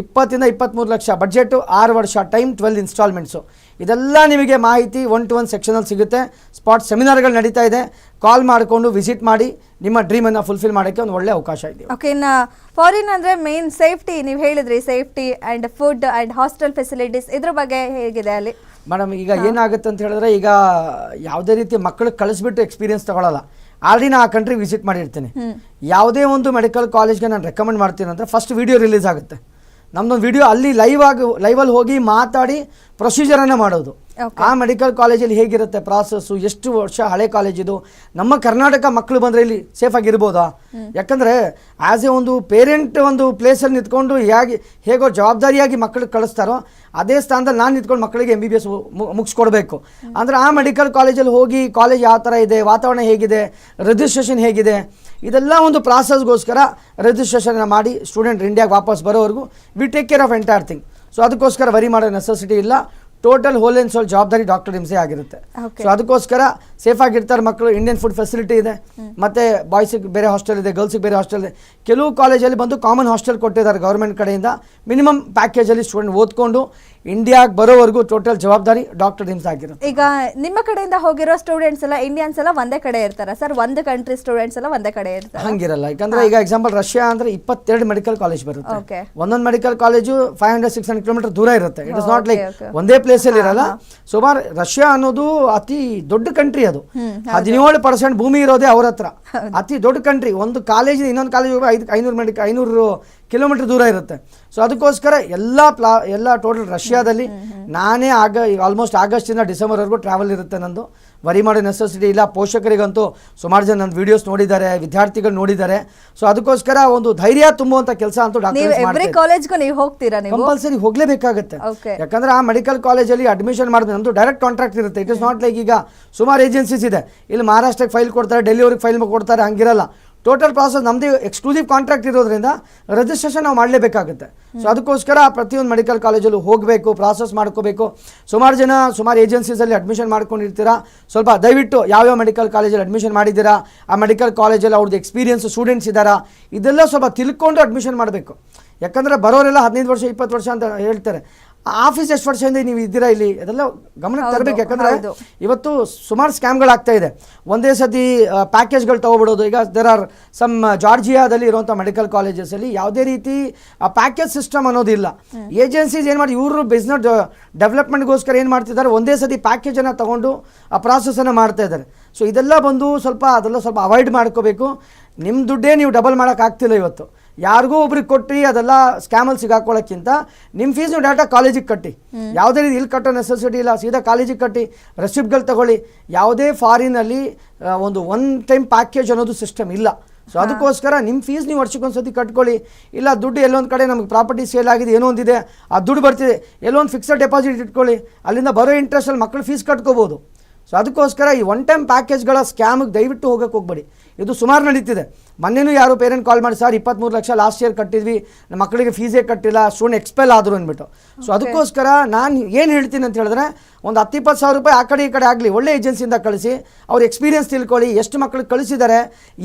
ಇಪ್ಪತ್ತಿಂದ ಇಪ್ಪತ್ತ್ಮೂರು ಲಕ್ಷ ಬಜೆಟ್ಟು ಆರು ವರ್ಷ ಟೈಮ್ ಟ್ವೆಲ್ ಇನ್ಸ್ಟಾಲ್ಮೆಂಟ್ಸು ಇದೆಲ್ಲ ನಿಮಗೆ ಮಾಹಿತಿ ಒನ್ ಟು ಒನ್ ಸೆಕ್ಷನಲ್ಲಿ ಸಿಗುತ್ತೆ. ಸ್ಪಾಟ್ ಸೆಮಿನಾರ್ಗಳು ನಡೀತಾ ಇದೆ. ಕಾಲ್ ಮಾಡಿಕೊಂಡು ವಿಸಿಟ್ ಮಾಡಿ ನಿಮ್ಮ ಡ್ರೀಮನ್ನು ಫುಲ್ಫಿಲ್ ಮಾಡೋಕ್ಕೆ ಒಂದು ಒಳ್ಳೆ ಅವಕಾಶ ಇದೆ. ಓಕೆ ಇನ್ನು ಫಾರಿನ್ ಅಂದರೆ ಮೇನ್ ಸೇಫ್ಟಿ ನೀವು ಹೇಳಿದ್ರಿ safety and food and hostel facilities ಇದ್ರ ಬಗ್ಗೆ ಹೇಗಿದೆ ಅಲ್ಲಿ? ಮೇಡಮ್ ಈಗ ಏನಾಗುತ್ತೆ ಅಂತ ಹೇಳಿದ್ರೆ ಈಗ ಯಾವುದೇ ರೀತಿ ಮಕ್ಕಳು ಕಳಿಸ್ಬಿಟ್ಟು ಎಕ್ಸ್ಪೀರಿಯನ್ಸ್ ತೊಗೊಳಲ್ಲ. ಆಲ್ರೆಡಿ ನಾನು ಆ ಕಂಟ್ರಿ ವಿಸಿಟ್ ಮಾಡಿರ್ತೀನಿ. ಯಾವುದೇ ಒಂದು ಮೆಡಿಕಲ್ ಕಾಲೇಜ್ಗೆ ನಾನು ರೆಕಮೆಂಡ್ ಮಾಡ್ತೀನಿ ಅಂದರೆ ಫಸ್ಟ್ ವೀಡಿಯೋ ರಿಲೀಸ್ ಆಗುತ್ತೆ. ನಮ್ಮದೊಂದು ವಿಡಿಯೋ ಅಲ್ಲಿ ಲೈವ್ ಆಗಿ ಲೈವಲ್ಲಿ ಹೋಗಿ ಮಾತಾಡಿ ಪ್ರೊಸೀಜರನ್ನು ಮಾಡೋದು. ಆ ಮೆಡಿಕಲ್ ಕಾಲೇಜಲ್ಲಿ ಹೇಗಿರುತ್ತೆ ಪ್ರಾಸೆಸ್ಸು ಎಷ್ಟು ವರ್ಷ ಹಳೆ ಕಾಲೇಜಿದು ನಮ್ಮ ಕರ್ನಾಟಕ ಮಕ್ಕಳು ಬಂದರೆ ಇಲ್ಲಿ ಸೇಫ್ ಆಗಿರ್ಬೋದಾ? ಯಾಕಂದರೆ ಆ್ಯಸ್ ಎ ಒಂದು ಪೇರೆಂಟ್ ಒಂದು ಪ್ಲೇಸಲ್ಲಿ ನಿಂತ್ಕೊಂಡು ಹೇಗೆ ಹೇಗೋ ಜವಾಬ್ದಾರಿಯಾಗಿ ಮಕ್ಕಳು ಕಳಿಸ್ತಾರೋ ಅದೇ ಸ್ಥಾನದಲ್ಲಿ ನಾನು ನಿಂತ್ಕೊಂಡು ಮಕ್ಕಳಿಗೆ ಎಂ ಬಿ ಬಿ ಎಸ್ ಮುಗಿಸ್ಕೊಡ್ಬೇಕು. ಅಂದರೆ ಆ ಮೆಡಿಕಲ್ ಕಾಲೇಜಲ್ಲಿ ಹೋಗಿ ಕಾಲೇಜ್ ಯಾವ ಥರ ಇದೆ ವಾತಾವರಣ ಹೇಗಿದೆ ರಿಜಿಸ್ಟ್ರೇಷನ್ ಹೇಗಿದೆ ಇದೆಲ್ಲ ಒಂದು ಪ್ರಾಸೆಸ್ಗೋಸ್ಕರ ರಿಜಿಸ್ಟ್ರೇಷನ್ ಮಾಡಿ ಸ್ಟೂಡೆಂಟ್ ಇಂಡಿಯಾಗೆ ವಾಪಸ್ ಬರೋವರೆಗೂ we take care of entire thing so ಅದಕ್ಕೋಸ್ಕರ ವರಿ ಮಾಡೋ ನೆಸೆಸಿಟಿ ಇಲ್ಲ. ಟೋಟಲ್ ಹೋಲ್ ಆ್ಯಂಡ್ ಸೋಲ್ ಜವಾಬ್ದಾರಿ ಡಾಕ್ಟರ್ ಹಿಂಸೆ ಆಗಿರುತ್ತೆ. ಸೊ ಅದಕ್ಕೋಸ್ಕರ ಸೇಫ್ ಆಗಿರ್ತಾರೆ ಮಕ್ಕಳು. ಇಂಡಿಯನ್ ಫುಡ್ ಫೆಸಿಲಿಟಿ ಇದೆ. ಮತ್ತೆ ಬಾಯ್ಸಿಗೆ ಬೇರೆ ಹಾಸ್ಟೆಲ್ ಇದೆ ಗರ್ಲ್ಸಿಗೆ ಬೇರೆ ಹಾಸ್ಟೆಲ್ ಇದೆ. ಕೆಲವು ಕಾಲೇಜಲ್ಲಿ ಬಂದು ಕಾಮನ್ ಹಾಸ್ಟೆಲ್ ಕೊಟ್ಟಿದ್ದಾರೆ ಗೌರ್ಮೆಂಟ್ ಕಡೆಯಿಂದ. ಮಿನಿಮಮ್ ಪ್ಯಾಕೇಜಲ್ಲಿ ಸ್ಟೂಡೆಂಟ್ ಓದ್ಕೊಂಡು ಇಂಡಿಯಾಗೆ ಬರೋವರೆಗೂ ಟೋಟಲ್ ಜವಾಬ್ದಾರಿ ಡಾಕ್ಟರ್ ನಿಮ್ಸ್ ಆಗಿರುತ್ತೆ ಈಗ ನಿಮ್ಮ ಕಡೆಯಿಂದ ಹೋಗಿರೋ ಸ್ಟೂಡೆಂಟ್ಸ್ ಎಲ್ಲ ಇಂಡಿಯನ್ಸ್ ಎಲ್ಲ ಒಂದೇ ಕಡೆ ಇರ್ತಾರೆ. ಸರ್ ಒಂದು ಕಂಟ್ರಿ ಸ್ಟೂಡೆಂಟ್ಸ್ ಎಲ್ಲ ಒಂದೇ ಕಡೆ ಇರ್ತಾರೆ. ಹಂಗಿರಲ್ಲ. ಯಾಕಂದ್ರೆ ಈಗ ಎಕ್ಸಾಂಪಲ್ ರಷ್ಯಾ ಅಂದ್ರೆ ಇಪ್ಪತ್ತೆರಡು ಮೆಡಿಕಲ್ ಕಾಲೇಜ್ ಬರುತ್ತೆ. ಒಂದೊಂದು medical college five hundred six hundred kilometre ದೂರ ಇರುತ್ತೆ. ಇಟ್ ಇಸ್ ನಾಟ್ ಲೈಕ್ ಒಂದೇ ಪ್ಲೇಸ್ ಅಲ್ಲಿ ಇರಲ್ಲ. ಸುಮಾರು ರಷ್ಯಾ ಅನ್ನೋದು ಅತಿ ದೊಡ್ಡ ಕಂಟ್ರಿ ಅದು. ಹದಿನೇಳು ಪರ್ಸೆಂಟ್ ಭೂಮಿ ಇರೋದೇ ಅವ್ರ ಹತ್ರ. ಅತಿ ದೊಡ್ಡ ಕಂಟ್ರಿ ಒಂದು ಕಾಲೇಜ್ ಇನ್ನೊಂದು ಕಾಲೇಜ್ ಐದು ಐನೂರು ಮೆಡಿಕಲ್ ಐನೂರು ಕಿಲೋಮೀಟರ್ ದೂರ ಇರುತ್ತೆ. ಸೊ ಅದಕ್ಕೋಸ್ಕರ ಎಲ್ಲ ಪ್ಲಾ ಎಲ್ಲ ಟೋಟಲ್ ರಷ್ಯಾದಲ್ಲಿ ನಾನೇ ಆಗ ಆಲ್ಮೋಸ್ಟ್ ಆಗಸ್ಟಿಂದ ಡಿಸೆಂಬರ್ವರೆಗೂ ಟ್ರಾವೆಲ್ ಇರುತ್ತೆ ನಂದು. ವರಿ ಮಾಡೋ ನೆಸೆಸಿಟಿ ಇಲ್ಲ. ಪೋಷಕರಿಗಂತೂ ಸುಮಾರು ಜನ ನನ್ನ ವಿಡಿಯೋಸ್ ನೋಡಿದ್ದಾರೆ ವಿದ್ಯಾರ್ಥಿಗಳು ನೋಡಿದ್ದಾರೆ. ಸೊ ಅದಕ್ಕೋಸ್ಕರ ಒಂದು ಧೈರ್ಯ ತುಂಬುವಂಥ ಕೆಲಸ ಅಂತೂ ಡಾಕ್ಟರ್ ಕಾಲೇಜ್ಗೂ ನೀವು ಹೋಗ್ತೀರಾ ಕಂಪಲ್ಸರಿ ಹೋಗಲೇಬೇಕಾಗುತ್ತೆ. ಯಾಕಂದ್ರೆ ಆ ಮೆಡಿಕಲ್ ಕಾಲೇಜಲ್ಲಿ ಅಡ್ಮಿಷನ್ ಮಾಡಿದ್ರೆ ನಂದು ಡೈರೆಕ್ಟ್ ಕಾಂಟ್ರಾಕ್ಟ್ ಇರುತ್ತೆ. ಇಟ್ ಇಸ್ ನಾಟ್ ಲೈಕ್ ಈಗ ಸುಮಾರು ಏಜೆನ್ಸೀಸ್ ಇದೆ. ಇಲ್ಲಿ ಮಹಾರಾಷ್ಟ್ರಕ್ಕೆ ಫೈಲ್ ಕೊಡ್ತಾರೆ ಡೆಲ್ಲಿವರೆಗೆ ಫೈಲ್ ಕೊಡ್ತಾರೆ ಹಂಗಿರಲ್ಲ. ಟೋಟಲ್ ಪ್ರಾಸೆಸ್ ನಮ್ಮದೇ ಎಕ್ಸ್ಕ್ಲೂಸಿವ್ ಕಾಂಟ್ರಾಕ್ಟ್ ಇರೋದ್ರಿಂದ ರಿಜಿಸ್ಟ್ರೇಷನ್ ನಾವು ಮಾಡಲೇಬೇಕಾಗುತ್ತೆ. ಸೊ ಅದಕ್ಕೋಸ್ಕರ ಪ್ರತಿಯೊಂದು ಮೆಡಿಕಲ್ ಕಾಲೇಜಲ್ಲೂ ಹೋಗಬೇಕು ಪ್ರಾಸೆಸ್ ಮಾಡ್ಕೋಬೇಕು. ಸುಮಾರು ಜನ, ಸುಮಾರು ಏಜೆನ್ಸೀಸಲ್ಲಿ ಅಡ್ಮಿಷನ್ ಮಾಡ್ಕೊಂಡಿರ್ತೀರಾ? ಸ್ವಲ್ಪ ದಯವಿಟ್ಟು ಯಾವ್ಯಾವ ಮೆಡಿಕಲ್ ಕಾಲೇಜಲ್ಲಿ ಅಡ್ಮಿಷನ್ ಮಾಡಿದ್ದೀರಾ? ಆ ಮೆಡಿಕಲ್ ಕಾಲೇಜಲ್ಲಿ ಅವ್ರದ್ದು ಎಕ್ಸ್ಪೀರಿಯನ್ಸ್ ಸ್ಟೂಡೆಂಟ್ಸ್ ಇದ್ದಾರಾ? ಇದೆಲ್ಲ ಸ್ವಲ್ಪ ತಿಳ್ಕೊಂಡು ಅಡ್ಮಿಷನ್ ಮಾಡಬೇಕು. ಯಾಕಂದರೆ ಬರೋರೆಲ್ಲ ಹದಿನೈದು ವರ್ಷ, ಇಪ್ಪತ್ತು ವರ್ಷ ಅಂತ ಹೇಳ್ತಾರೆ. ಆಫೀಸ್ ಎಷ್ಟು ವರ್ಷದಿಂದ ನೀವು ಇದ್ದೀರಾ ಇಲ್ಲಿ? ಅದೆಲ್ಲ ಗಮನಕ್ಕೆ ತರಬೇಕು. ಯಾಕಂದ್ರೆ. ಇವತ್ತು ಸುಮಾರು ಸ್ಕ್ಯಾಮ್ಗಳಾಗ್ತಾ ಇದೆ. ಒಂದೇ ಸತಿ ಪ್ಯಾಕೇಜ್ಗಳು ತೊಗೊಬಿಡೋದು. ಈಗ ದೆರ್ ಆರ್ ಸಮ್ ಜಾರ್ಜಿಯಾದಲ್ಲಿ ಇರುವಂಥ ಮೆಡಿಕಲ್ ಕಾಲೇಜಸಲ್ಲಿ ಯಾವುದೇ ರೀತಿ ಆ ಪ್ಯಾಕೇಜ್ ಸಿಸ್ಟಮ್ ಅನ್ನೋದಿಲ್ಲ. ಏಜೆನ್ಸೀಸ್ ಏನು ಮಾಡಿ ಇವರು ಬಿಸ್ನೆಸ್ ಡೆವಲಪ್ಮೆಂಟ್ಗೋಸ್ಕರ ಏನು ಮಾಡ್ತಿದ್ದಾರೆ ಒಂದೇ ಸತಿ ಪ್ಯಾಕೇಜನ್ನು ತಗೊಂಡು ಆ ಪ್ರಾಸೆಸನ್ನು ಮಾಡ್ತಾ ಇದ್ದಾರೆ. ಸೊ ಇದೆಲ್ಲ ಬಂದು ಸ್ವಲ್ಪ ಅದೆಲ್ಲ ಸ್ವಲ್ಪ ಅವಾಯ್ಡ್ ಮಾಡ್ಕೋಬೇಕು. ನಿಮ್ಮ ದುಡ್ಡೇ ನೀವು ಡಬಲ್ ಮಾಡೋಕ್ಕಾಗ್ತಿಲ್ಲ ಇವತ್ತು. ಯಾರಿಗೂ ಒಬ್ರಿಗೆ ಕೊಟ್ಟು ಅದೆಲ್ಲ ಸ್ಕ್ಯಾಮಲ್ಲಿ ಸಿಗಾಕೊಳ್ಳೋಕ್ಕಿಂತ ನಿಮ್ಮ ಫೀಸ್ ನೀವು ಡೈರೆಕ್ಟಾಗಿ ಕಾಲೇಜಿಗೆ ಕಟ್ಟಿ. ಯಾವುದೇ ರೀತಿ ಇಲ್ಲಿ ಕಟ್ಟೋ ನೆಸೆಸಿಟಿ ಇಲ್ಲ ಸೀದಾ ಕಾಲೇಜಿಗೆ ಕಟ್ಟಿ ರೆಸಿಪ್ಟ್ಗಳು ತಗೊಳ್ಳಿ. ಯಾವುದೇ ಫಾರಿನಲ್ಲಿ ಒಂದು ಒನ್ ಟೈಮ್ ಪ್ಯಾಕೇಜ್ ಅನ್ನೋದು ಸಿಸ್ಟಮ್ ಇಲ್ಲ. ಸೊ ಅದಕ್ಕೋಸ್ಕರ ನಿಮ್ಮ ಫೀಸ್ ನೀವು ವರ್ಷಕ್ಕೊಂದು ಸತಿ ಕಟ್ಕೊಳ್ಳಿ. ಇಲ್ಲ ದುಡ್ಡು ಎಲ್ಲೊಂದು ಕಡೆ ನಮಗೆ ಪ್ರಾಪರ್ಟಿ ಸೇಲ್ ಆಗಿದೆ ಏನೋ ಒಂದಿದೆ ಆ ದುಡ್ಡು ಬರ್ತಿದೆ ಎಲ್ಲೊಂದು ಫಿಕ್ಸಡ್ ಡೆಪಾಸಿಟ್ ಇಟ್ಕೊಳ್ಳಿ. ಅಲ್ಲಿಂದ ಬರೋ ಇಂಟ್ರೆಸ್ಟಲ್ಲಿ ಮಕ್ಕಳು ಫೀಸ್ ಕಟ್ಕೋಬೋದು. ಸೊ ಅದಕ್ಕೋಸ್ಕರ ಈ ಒನ್ ಟೈಮ್ ಪ್ಯಾಕೇಜ್ಗಳ ಸ್ಕ್ಯಾಮ್ಗೆ ದಯವಿಟ್ಟು ಹೋಗಕ್ಕೆ ಹೋಗ್ಬೇಡಿ. ಇದು ಸುಮಾರು ನಡೀತಿದೆ. ಮೊನ್ನೆನೂ ಯಾರು ಪೇರೆಂಟ್ ಕಾಲ್ ಮಾಡಿ ಸರ್ ಇಪ್ಪತ್ತ್ಮೂರು ಲಕ್ಷ ಲಾಸ್ಟ್ ಇಯರ್ ಕಟ್ಟಿದ್ವಿ ನಮ್ಮ ಮಕ್ಕಳಿಗೆ ಫೀಸೇ ಕಟ್ಟಿಲ್ಲ ಸ್ಟೂಡೆಂಟ್ ಎಕ್ಸ್ಪೆಲ್ ಆದರು ಅಂದ್ಬಿಟ್ಟು. ಸೊ ಅದಕ್ಕೋಸ್ಕರ ನಾನು ಏನು ಹೇಳ್ತೀನಿ ಅಂತ ಹೇಳಿದ್ರೆ ಒಂದು ಹತ್ತು ಇಪ್ಪತ್ತು ಸಾವಿರ ರೂಪಾಯಿ ಆ ಕಡೆ ಈ ಕಡೆ ಆಗಲಿ ಒಳ್ಳೆ ಏಜೆನ್ಸಿಯಿಂದ ಕಳಿಸಿ ಅವ್ರ ಎಕ್ಸ್ಪೀರಿಯನ್ಸ್ ತಿಳ್ಕೊಳ್ಳಿ ಎಷ್ಟು ಮಕ್ಳಿಗೆ ಕಳಿಸಿದ್ದಾರೆ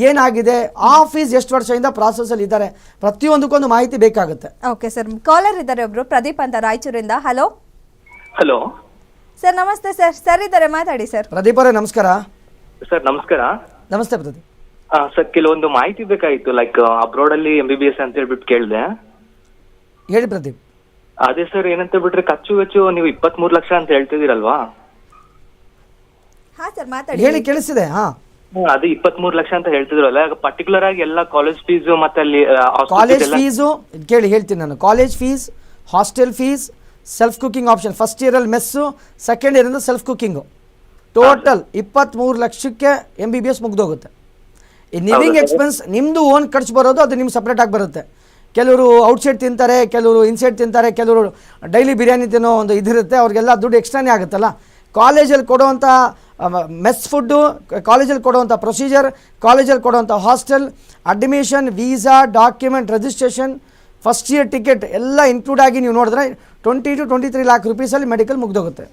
ಏನಾಗಿದೆ ಆ ಫೀಸ್ ಎಷ್ಟು ವರ್ಷದಿಂದ ಪ್ರಾಸೆಸಲ್ಲಿ ಇದ್ದಾರೆ ಪ್ರತಿಯೊಂದಕ್ಕೊಂದು ಮಾಹಿತಿ ಬೇಕಾಗುತ್ತೆ. ಓಕೆ ಸರ್ ಕಾಲರ್ ಇದ್ದಾರೆ ಒಬ್ರು ಪ್ರದೀಪ್ ಅಂತ ರಾಯಚೂರಿಂದ. ಹಲೋ ಹಲೋ ಸರ್ ನಮಸ್ತೆ ಸರ್ ಸರ್ ಇದ್ದಾರೆ ಮಾತಾಡಿ ಸರ್ ಪ್ರದೀಪ್ ಅವರೇ ನಮಸ್ಕಾರ. ಸರ್ ನಮಸ್ಕಾರ. ನಮಸ್ತೆ ಪ್ರದೀಪ್. ಸರ್ ಕೆಲವೊಂದು ಮಾಹಿತಿ ಬೇಕಾಗಿತ್ತು ಲೈಕ್ ಅಬ್ರೋಡ್ ಅಲ್ಲಿ ಎಂ ಬಿ ಬಿ ಎಸ್ ಅಂತ ಹೇಳ್ಬಿಟ್ಟು ಕೇಳಿದೆ. ಹೇಳಿ ಪ್ರದೀಪ್. ಅದೇ ಸರ್ ಏನಂತ ಬಿಟ್ರೆ ಖರ್ಚು ವೆಚ್ಚು ನೀವು ಇಪ್ಪತ್ಮೂರು ಲಕ್ಷ ಅಂತ ಹೇಳ್ತಿದ್ದೀರಲ್ವಾ? ಹಾ ಸರ್ ಮಾತಾಡಿ. ಹೇಳಿ ಕೇಳಿಸಿದೆ ಹಾ. ಹ್ಮ್, ಅದು ಇಪ್ಪತ್ಮೂರು ಲಕ್ಷ ಅಂತ ಹೇಳ್ತಿದ್ರಲ್ಲ ಪರ್ಟಿಕ್ಯುಲರ್ ಆಗಿ ಎಲ್ಲ ಕಾಲೇಜ್ ಫೀಸ್ ಮತ್ತೆ ಅಲ್ಲಿ ಆ, hospital ಕಾಲೇಜ್ ಫೀಸ್ ಫೀಸು ಕೇಳಿ ಹೇಳ್ತೀನಿ ನಾನು. College fees hostel fees self cooking option first ಇಯರಲ್ಲಿ mess second ಇಯರಿಂದ ಸೆಲ್ಫ್ ಕುಕಿಂಗು ಟೋಟಲ್ ಇಪ್ಪತ್ತ್ಮೂರು ಲಕ್ಷಕ್ಕೆ ಎಂ ಬಿ ಬಿ ಎಸ್ ಮುಗ್ದೋಗುತ್ತೆ. ಲಿವಿಂಗ್ ಎಕ್ಸ್ಪೆನ್ಸ್ ನಿಮ್ಮದು ಓನ್ ಖರ್ಚು ಬರೋದು ಅದು ನಿಮ್ಗೆ ಸಪ್ರೇಟಾಗಿ ಬರುತ್ತೆ. ಕೆಲವರು ಔಟ್ಸೈಡ್ ತಿಂತಾರೆ ಕೆಲವರು ಇನ್ಸೈಡ್ ತಿಂತಾರೆ ಕೆಲವರು ಡೈಲಿ ಬಿರಿಯಾನಿ ತಿನ್ನೋ ಒಂದು ಇದಿರುತ್ತೆ ಅವ್ರಿಗೆಲ್ಲ ದುಡ್ಡು ಎಕ್ಸ್ಟ್ರಾನೇ ಆಗುತ್ತಲ್ಲ. ಕಾಲೇಜಲ್ಲಿ ಕೊಡುವಂಥ ಮೆಸ್ ಫುಡ್ಡು ಕಾಲೇಜಲ್ಲಿ ಕೊಡುವಂಥ ಪ್ರೊಸೀಜರ್ ಕಾಲೇಜಲ್ಲಿ ಕೊಡುವಂಥ hostel admission visa document registration first year ticket ಎಲ್ಲ ಇನ್ಕ್ಲೂಡ್ ಆಗಿ ನೀವು ನೋಡಿದ್ರೆ twenty two twenty three lakh ರುಪೀಸಲ್ಲಿ medical ಮುಗ್ದೋಗುತ್ತೆ.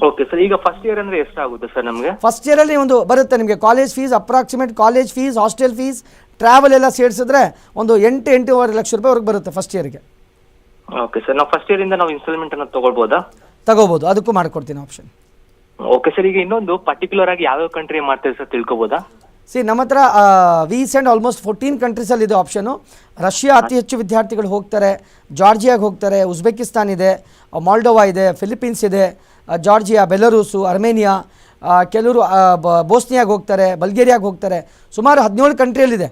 ಓಕೆ ಸರ್ ಈಗ ಫಸ್ಟ್ ಇಯರ್ ಅಂದ್ರೆ ಎಷ್ಟಾಗುತ್ತೆ ಸರ್ ನಮಗೆ? ಫಸ್ಟ್ ಇಯರಲ್ಲಿ ಒಂದು ಬರುತ್ತೆ ನಿಮಗೆ college fees approximate college fees hostel fees travel ಎಲ್ಲ ಸೇರಿಸಿದ್ರೆ ಒಂದು ಎಂಟು ಎಂಟೂವರೆ ಲಕ್ಷ ರೂಪಾಯಿ ವರೆಗೆ ಬರುತ್ತೆ ಫಸ್ಟ್ ಇಯರ್ಗೆ ಓಕೆ ಸರ್ ನಾವು ಫಸ್ಟ್ ಇಯರ್ ಇಂದ ನಾವು ಇನ್ಸ್ಟಾಲ್ಮೆಂಟ್ ಅನ್ನ ತಗೊಳ್ಬೋದಾ? ತಗೋಬೋದು ಅದಕ್ಕೂ ಮಾಡ್ಕೊಡ್ತೀನಿ ಆಪ್ಷನ್ ಓಕೆ ಸರ್ ಈಗ ಇನ್ನೊಂದು ಪರ್ಟಿಕ್ಯುಲರ್ ಆಗಿ ಯಾವ್ಯಾವ ಕಂಟ್ರಿ ಮಾಡ್ತೀರಿ ಸರ್ ತಿಳ್ಕೊಬೋದಾ? ಸಿ ನಮ್ಮ ಹತ್ರ ವಿ ಸೆಂಡ್ ಆಲ್ಮೋಸ್ಟ್ ಫೋರ್ಟೀನ್ ಕಂಟ್ರೀಸಲ್ಲಿ ಇದೆ ಆಪ್ಷನು ರಷ್ಯಾ ಅತಿ ಹೆಚ್ಚು ವಿದ್ಯಾರ್ಥಿಗಳು ಹೋಗ್ತಾರೆ ಜಾರ್ಜಿಯಾಗೆ ಹೋಗ್ತಾರೆ ಉಜ್ಬೇಕಿಸ್ತಾನ್ ಇದೆ ಮಾಲ್ಡೋವಾ ಇದೆ ಫಿಲಿಪೀನ್ಸ್ ಇದೆ. ಜಾರ್ಜಿಯಾ ಬೆಲರೂಸು ಅರ್ಮೇನಿಯಾ ಕೆಲವರು ಬೋಸ್ನಿಯಾಗಿ ಹೋಗ್ತಾರೆ ಬಲ್ಗೇರಿಯಾಗೆ ಹೋಗ್ತಾರೆ. ಸುಮಾರು ಹದಿನೇಳು ಕಂಟ್ರಿಯಲ್ಲಿದೆ.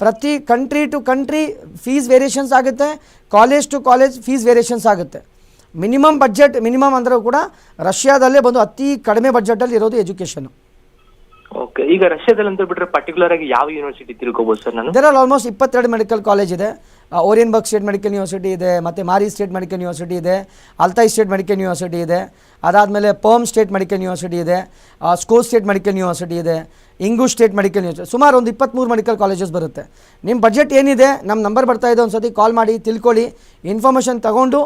ಪ್ರತಿ country to country fees variations ಆಗುತ್ತೆ college to college fees variations ಆಗುತ್ತೆ. ಮಿನಿಮಮ್ ಬಜೆಟ್ ಮಿನಿಮಮ್ ಅಂದರೂ ಕೂಡ ರಷ್ಯಾದಲ್ಲೇ ಬಂದು ಅತಿ ಕಡಿಮೆ ಬಜೆಟಲ್ಲಿ ಇರೋದು ಎಜುಕೇಶನ್ ಓಕೆ ಈಗ ರಷ್ಯಾದಲ್ಲಿ ಅಂತ ಬಿಟ್ರೆ ಪರ್ಟಿಕ್ಯುಲರ್ ಆಗಿ ಯಾವ ಯೂನಿವರ್ಸಿಟಿ ತಿಳ್ಕೊಬೋದು ಸರ್ ನಾನು? ದೇರ್ ಆರ್ ಆಲ್ಮೋಸ್ಟ್ ಇಪ್ಪತ್ತೆರಡು ಮೆಡಿಕಲ್ ಕಾಲೇಜ್ ಇದೆ. ಓರಿಯನ್ಬರ್ಗ್ ಸ್ಟೇಟ್ ಮೆಡಿಕಲ್ ಯೂನಿವರ್ಸಿಟಿ ಇದೆ, ಮತ್ತು ಮಾರಿ ಸ್ಟೇಟ್ ಮೆಡಿಕಲ್ ಯೂನಿವರ್ಸಿಟಿ ಇದೆ ಅಲ್ತಾಯ್ ಸ್ಟೇಟ್ ಮೆಡಿಕಲ್ ಯೂನಿವರ್ಸಿಟಿ ಇದೆ, ಅದಾದಮೇಲೆ ಪರ್ಮ್ ಸ್ಟೇಟ್ ಮೆಡಿಕಲ್ ಯೂನಿವರ್ಸಿಟಿ ಇದೆ ಸ್ಕೋರ್ ಸ್ಟೇಟ್ ಮೆಡಿಕಲ್ ಯೂನಿವರ್ಸಿಟಿ ಇದೆ ಇಂಗು ಸ್ಟೇಟ್ ಮೆಡಿಕಲ್ ಯೂನಿವರ್ಸಿಟಿ ಸುಮಾರು ಒಂದು ಇಪ್ಪತ್ತ್ಮೂರು ಮೆಡಿಕಲ್ ಕಾಲೇಜಸ್ ಬರುತ್ತೆ. ನಿಮ್ಮ ಬಜೆಟ್ ಏನಿದೆ ನಮ್ಮ ನಂಬರ್ ಬರ್ತಾ ಇದೆ ಒಂದು ಸತಿ ಕಾಲ್ ಮಾಡಿ, ತಿಳ್ಕೊಳ್ಳಿ ಇನ್ಫಾರ್ಮೇಷನ್ ತಗೊಂಡು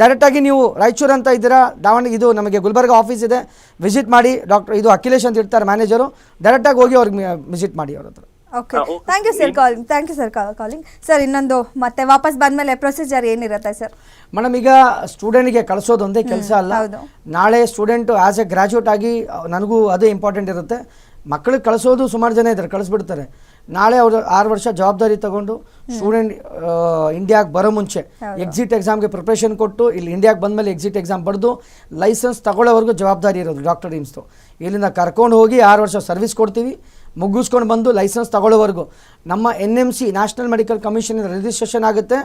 ಡೈರೆಕ್ಟಾಗಿ ನೀವು ರಾಯಚೂರು ಅಂತ ಇದ್ದೀರಾ, ದಾವಣಗೆರೆ, ಇದು ನಮಗೆ ಗುಲ್ಬರ್ಗ ಆಫೀಸ್ ಇದೆ ವಿಸಿಟ್ ಮಾಡಿ ಡಾಕ್ಟರ್ ಇದು ಅಖಿಲೇಶ್ ಅಂತ ಇರ್ತಾರೆ ಮ್ಯಾನೇಜರು ಡೈರೆಕ್ಟಾಗಿ ಹೋಗಿ ಅವ್ರಿಗೆ ವಿಸಿಟ್ ಮಾಡಿ ಅವ್ರ ಹತ್ರ. Okay thank you sir calling thank you sir calling sir ಇನ್ನೊಂದು ಮತ್ತೆ ವಾಪಸ್ ಬಂದ್ಮೇಲೆ ಪ್ರೊಸೀಜರ್ ಏನಿರುತ್ತೆ ಸರ್ ಮೇಡಮ್ ಈಗ ಸ್ಟೂಡೆಂಟ್ಗೆ ಕಳಿಸೋದು ಒಂದೇ ಕೆಲಸ ಅಲ್ಲ. ನಾಳೆ ಸ್ಟೂಡೆಂಟು ಆ್ಯಸ್ ಎ ಗ್ರ್ಯಾಜುಯೇಟ್ ಆಗಿ ನನಗೂ ಅದೇ ಇಂಪಾರ್ಟೆಂಟ್ ಇರುತ್ತೆ. ಮಕ್ಕಳಿಗೆ ಕಳಿಸೋದು ಸುಮಾರು ಜನ ಇದ್ದಾರೆ ಕಳಿಸ್ಬಿಡ್ತಾರೆ. ನಾಳೆ ಅವರು ಆರು ವರ್ಷ ಜವಾಬ್ದಾರಿ ತಗೊಂಡು ಸ್ಟೂಡೆಂಟ್ ಇಂಡಿಯಾಗೆ ಬರೋ ಮುಂಚೆ ಎಕ್ಸಿಟ್ ಎಕ್ಸಾಮ್ಗೆ ಪ್ರಿಪ್ರೇಷನ್ ಕೊಟ್ಟು ಇಲ್ಲಿ ಇಂಡಿಯಾಗೆ ಬಂದಮೇಲೆ ಎಕ್ಸಿಟ್ ಎಕ್ಸಾಮ್ ಬರೆದು ಲೈಸೆನ್ಸ್ ತಗೊಳ್ಳೋವರೆಗೂ ಜವಾಬ್ದಾರಿ ಇರೋದು ಡಾಕ್ಟರ್ ಟೀಮ್ಸ್ದು ಇಲ್ಲಿಂದ ಕರ್ಕೊಂಡು ಹೋಗಿ ಆರು ವರ್ಷ ಸರ್ವಿಸ್ ಕೊಡ್ತೀವಿ. ಮುಗಿಸ್ಕೊಂಡು ಬಂದು ಲೈಸೆನ್ಸ್ ತಗೊಳ್ಳೋವರೆಗೂ. ನಮ್ಮ N M C national medical commission registration ಆಗುತ್ತೆ.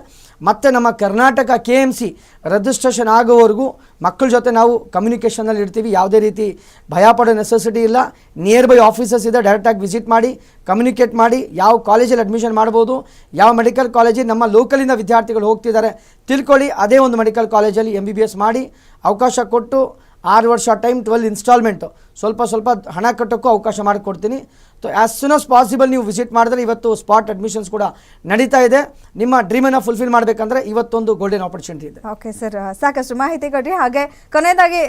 ಮತ್ತು ನಮ್ಮ Karnataka K M C registration ಆಗೋವರೆಗೂ ಮಕ್ಕಳ ಜೊತೆ ನಾವು ಕಮ್ಯುನಿಕೇಷನಲ್ಲಿ ಇರ್ತೀವಿ. ಯಾವುದೇ ರೀತಿ ಭಯ ಪಡೋ ನೆಸೆಸಿಟಿ ಇಲ್ಲ. ನಿಯರ್ ಬೈ ಆಫೀಸಸ್ ಇದೆ ಡೈರೆಕ್ಟಾಗಿ ವಿಸಿಟ್ ಮಾಡಿ ಕಮ್ಯುನಿಕೇಟ್ ಮಾಡಿ, ಯಾವ ಕಾಲೇಜಲ್ಲಿ ಅಡ್ಮಿಷನ್ ಮಾಡ್ಬೋದು, ಯಾವ ಮೆಡಿಕಲ್ ಕಾಲೇಜಿಗೆ ನಮ್ಮ ಲೋಕಲಿಂದ ವಿದ್ಯಾರ್ಥಿಗಳು ಹೋಗ್ತಿದ್ದಾರೆ. ತಿಳ್ಕೊಳ್ಳಿ, ಅದೇ ಒಂದು ಮೆಡಿಕಲ್ ಕಾಲೇಜಲ್ಲಿ ಎಂ ಬಿ ಬಿ ಎಸ್ ಮಾಡಿ, ಅವಕಾಶ ಕೊಟ್ಟು, ಆರು ವರ್ಷ ಟೈಮ್ ಟ್ವೆಲ್ ಇನ್ಸ್ಟಾಲ್ಮೆಂಟು ಸ್ವಲ್ಪ ಸ್ವಲ್ಪ ಹಣ ಕಟ್ಟೋಕ್ಕೂ ಅವಕಾಶ ಮಾಡಿಕೊಡ್ತೀನಿ. So as soon as possible ನೀವು ವಿಸಿಟ್ ಮಾಡಿದ್ರೆ ಇವತ್ತು ಸ್ಪಾಟ್ ಅಡ್ಮಿಷನ್ಸ್ ಕೂಡ ನಡೀತಾ ಇದೆ. ನಿಮ್ಮ ಡ್ರೀಮನ್ನು ಫುಲ್ಫಿಲ್ ಮಾಡಬೇಕಂದ್ರೆ ಇವತ್ತೊಂದು ಗೋಲ್ಡನ್ ಆಪರ್ಚುನಿಟಿ ಇದೆ. ಓಕೆ ಸರ್ ಸಾಕಷ್ಟು ಮಾಹಿತಿ ಕೊಡ್ರಿ ಹಾಗೆ ಕೊನೆಯದಾಗಿ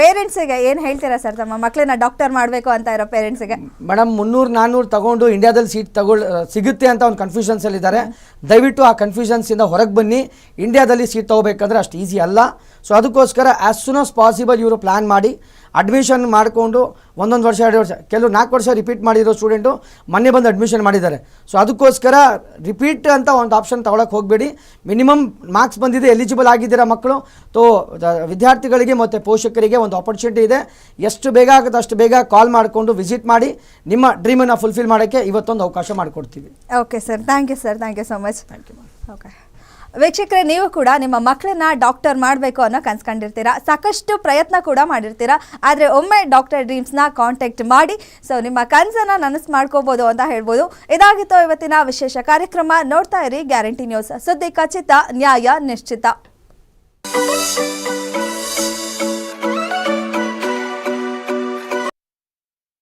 ಪೇರೆಂಟ್ಸಿಗೆ ಏನು ಹೇಳ್ತೀರಾ ಸರ್ ತಮ್ಮ ಮಕ್ಕಳನ್ನ ಡಾಕ್ಟರ್ ಮಾಡಬೇಕು ಅಂತ ಇರೋ ಪೇರೆಂಟ್ಸಿಗೆ ಮೇಡಮ್ ಮುನ್ನೂರು ನಾನ್ನೂರು ತಗೊಂಡು ಇಂಡಿಯಾದಲ್ಲಿ ಸೀಟ್ ತಗೊಳ್ ಸಿಗುತ್ತೆ ಅಂತ ಒಂದು ಕನ್ಫ್ಯೂಷನ್ಸಲ್ಲಿದ್ದಾರೆ ದಯವಿಟ್ಟು ಆ ಕನ್ಫ್ಯೂಷನ್ಸಿಂದ ಹೊರಗೆ ಬನ್ನಿ. ಇಂಡಿಯಾದಲ್ಲಿ ಸೀಟ್ ತಗೋಬೇಕಂದ್ರೆ ಅಷ್ಟು ಈಸಿ ಅಲ್ಲ. ಸೊ ಅದಕ್ಕೋಸ್ಕರ ಆ್ಯಸ್ ಸೂನ್ ಆಸ್ ಪಾಸಿಬಲ್ ಇವರು ಪ್ಲ್ಯಾನ್ ಮಾಡಿ ಅಡ್ಮಿಷನ್ ಮಾಡಿಕೊಂಡು ಒಂದೊಂದು ವರ್ಷ ಎರಡು ವರ್ಷ. ಕೆಲವು ನಾಲ್ಕು ವರ್ಷ ರಿಪೀಟ್ ಮಾಡಿರೋ ಸ್ಟೂಡೆಂಟು ಮೊನ್ನೆ ಬಂದು ಅಡ್ಮಿಷನ್ ಮಾಡಿದ್ದಾರೆ. ಸೊ ಅದಕ್ಕೋಸ್ಕರ ರಿಪೀಟ್ ಅಂತ ಒಂದು ಆಪ್ಷನ್ ತೊಗೊಳಕ್ಕೆ ಹೋಗಬೇಡಿ. ಮಿನಿಮಮ್ ಮಾರ್ಕ್ಸ್ ಬಂದಿದೆ ಎಲಿಜಿಬಲ್ ಆಗಿದ್ದೀರಾ ಮಕ್ಕಳು. ತೋ ವಿದ್ಯಾರ್ಥಿಗಳಿಗೆ ಮತ್ತು ಪೋಷಕರಿಗೆ ಒಂದು ಆಪರ್ಚುನಿಟಿ ಇದೆ. ಎಷ್ಟು ಬೇಗ ಆಗುತ್ತೆ ಅಷ್ಟು ಬೇಗ ಕಾಲ್ ಮಾಡಿಕೊಂಡು ವಿಸಿಟ್ ಮಾಡಿ ನಿಮ್ಮ ಡ್ರೀಮನ್ನು ಫುಲ್ಫಿಲ್ ಮಾಡೋಕ್ಕೆ ಇವತ್ತೊಂದು ಅವಕಾಶ ಮಾಡಿಕೊಡ್ತೀವಿ. Okay sir thank you sir thank you so much thank you okay ವೀಕ್ಷಕರೇ, ನೀವು ಕೂಡ ನಿಮ್ಮ ಮಕ್ಕಳನ್ನ ಡಾಕ್ಟರ್ ಮಾಡಬೇಕು ಅನ್ನೋ ಕನ್ಸ್ಕೊಂಡಿರ್ತೀರಾ ಸಾಕಷ್ಟು ಪ್ರಯತ್ನ ಕೂಡ ಮಾಡಿರ್ತೀರಾ? ಆದರೆ ಒಮ್ಮೆ ಡಾಕ್ಟರ್ ಡ್ರೀಮ್ಸ್ನ ಕಾಂಟ್ಯಾಕ್ಟ್ ಮಾಡಿ, ಸೊ ನಿಮ್ಮ ಕನಸನ್ನು ನನಸು ಮಾಡ್ಕೋಬೋದು ಅಂತ ಹೇಳ್ಬೋದು. ಇದಾಗಿತ್ತು ಇವತ್ತಿನ ವಿಶೇಷ ಕಾರ್ಯಕ್ರಮ. ನೋಡ್ತಾ ಇರಿ ಗ್ಯಾರಂಟಿ ನ್ಯೂಸ್. ಸುದ್ದಿ ಖಚಿತ, ನ್ಯಾಯ ನಿಶ್ಚಿತ.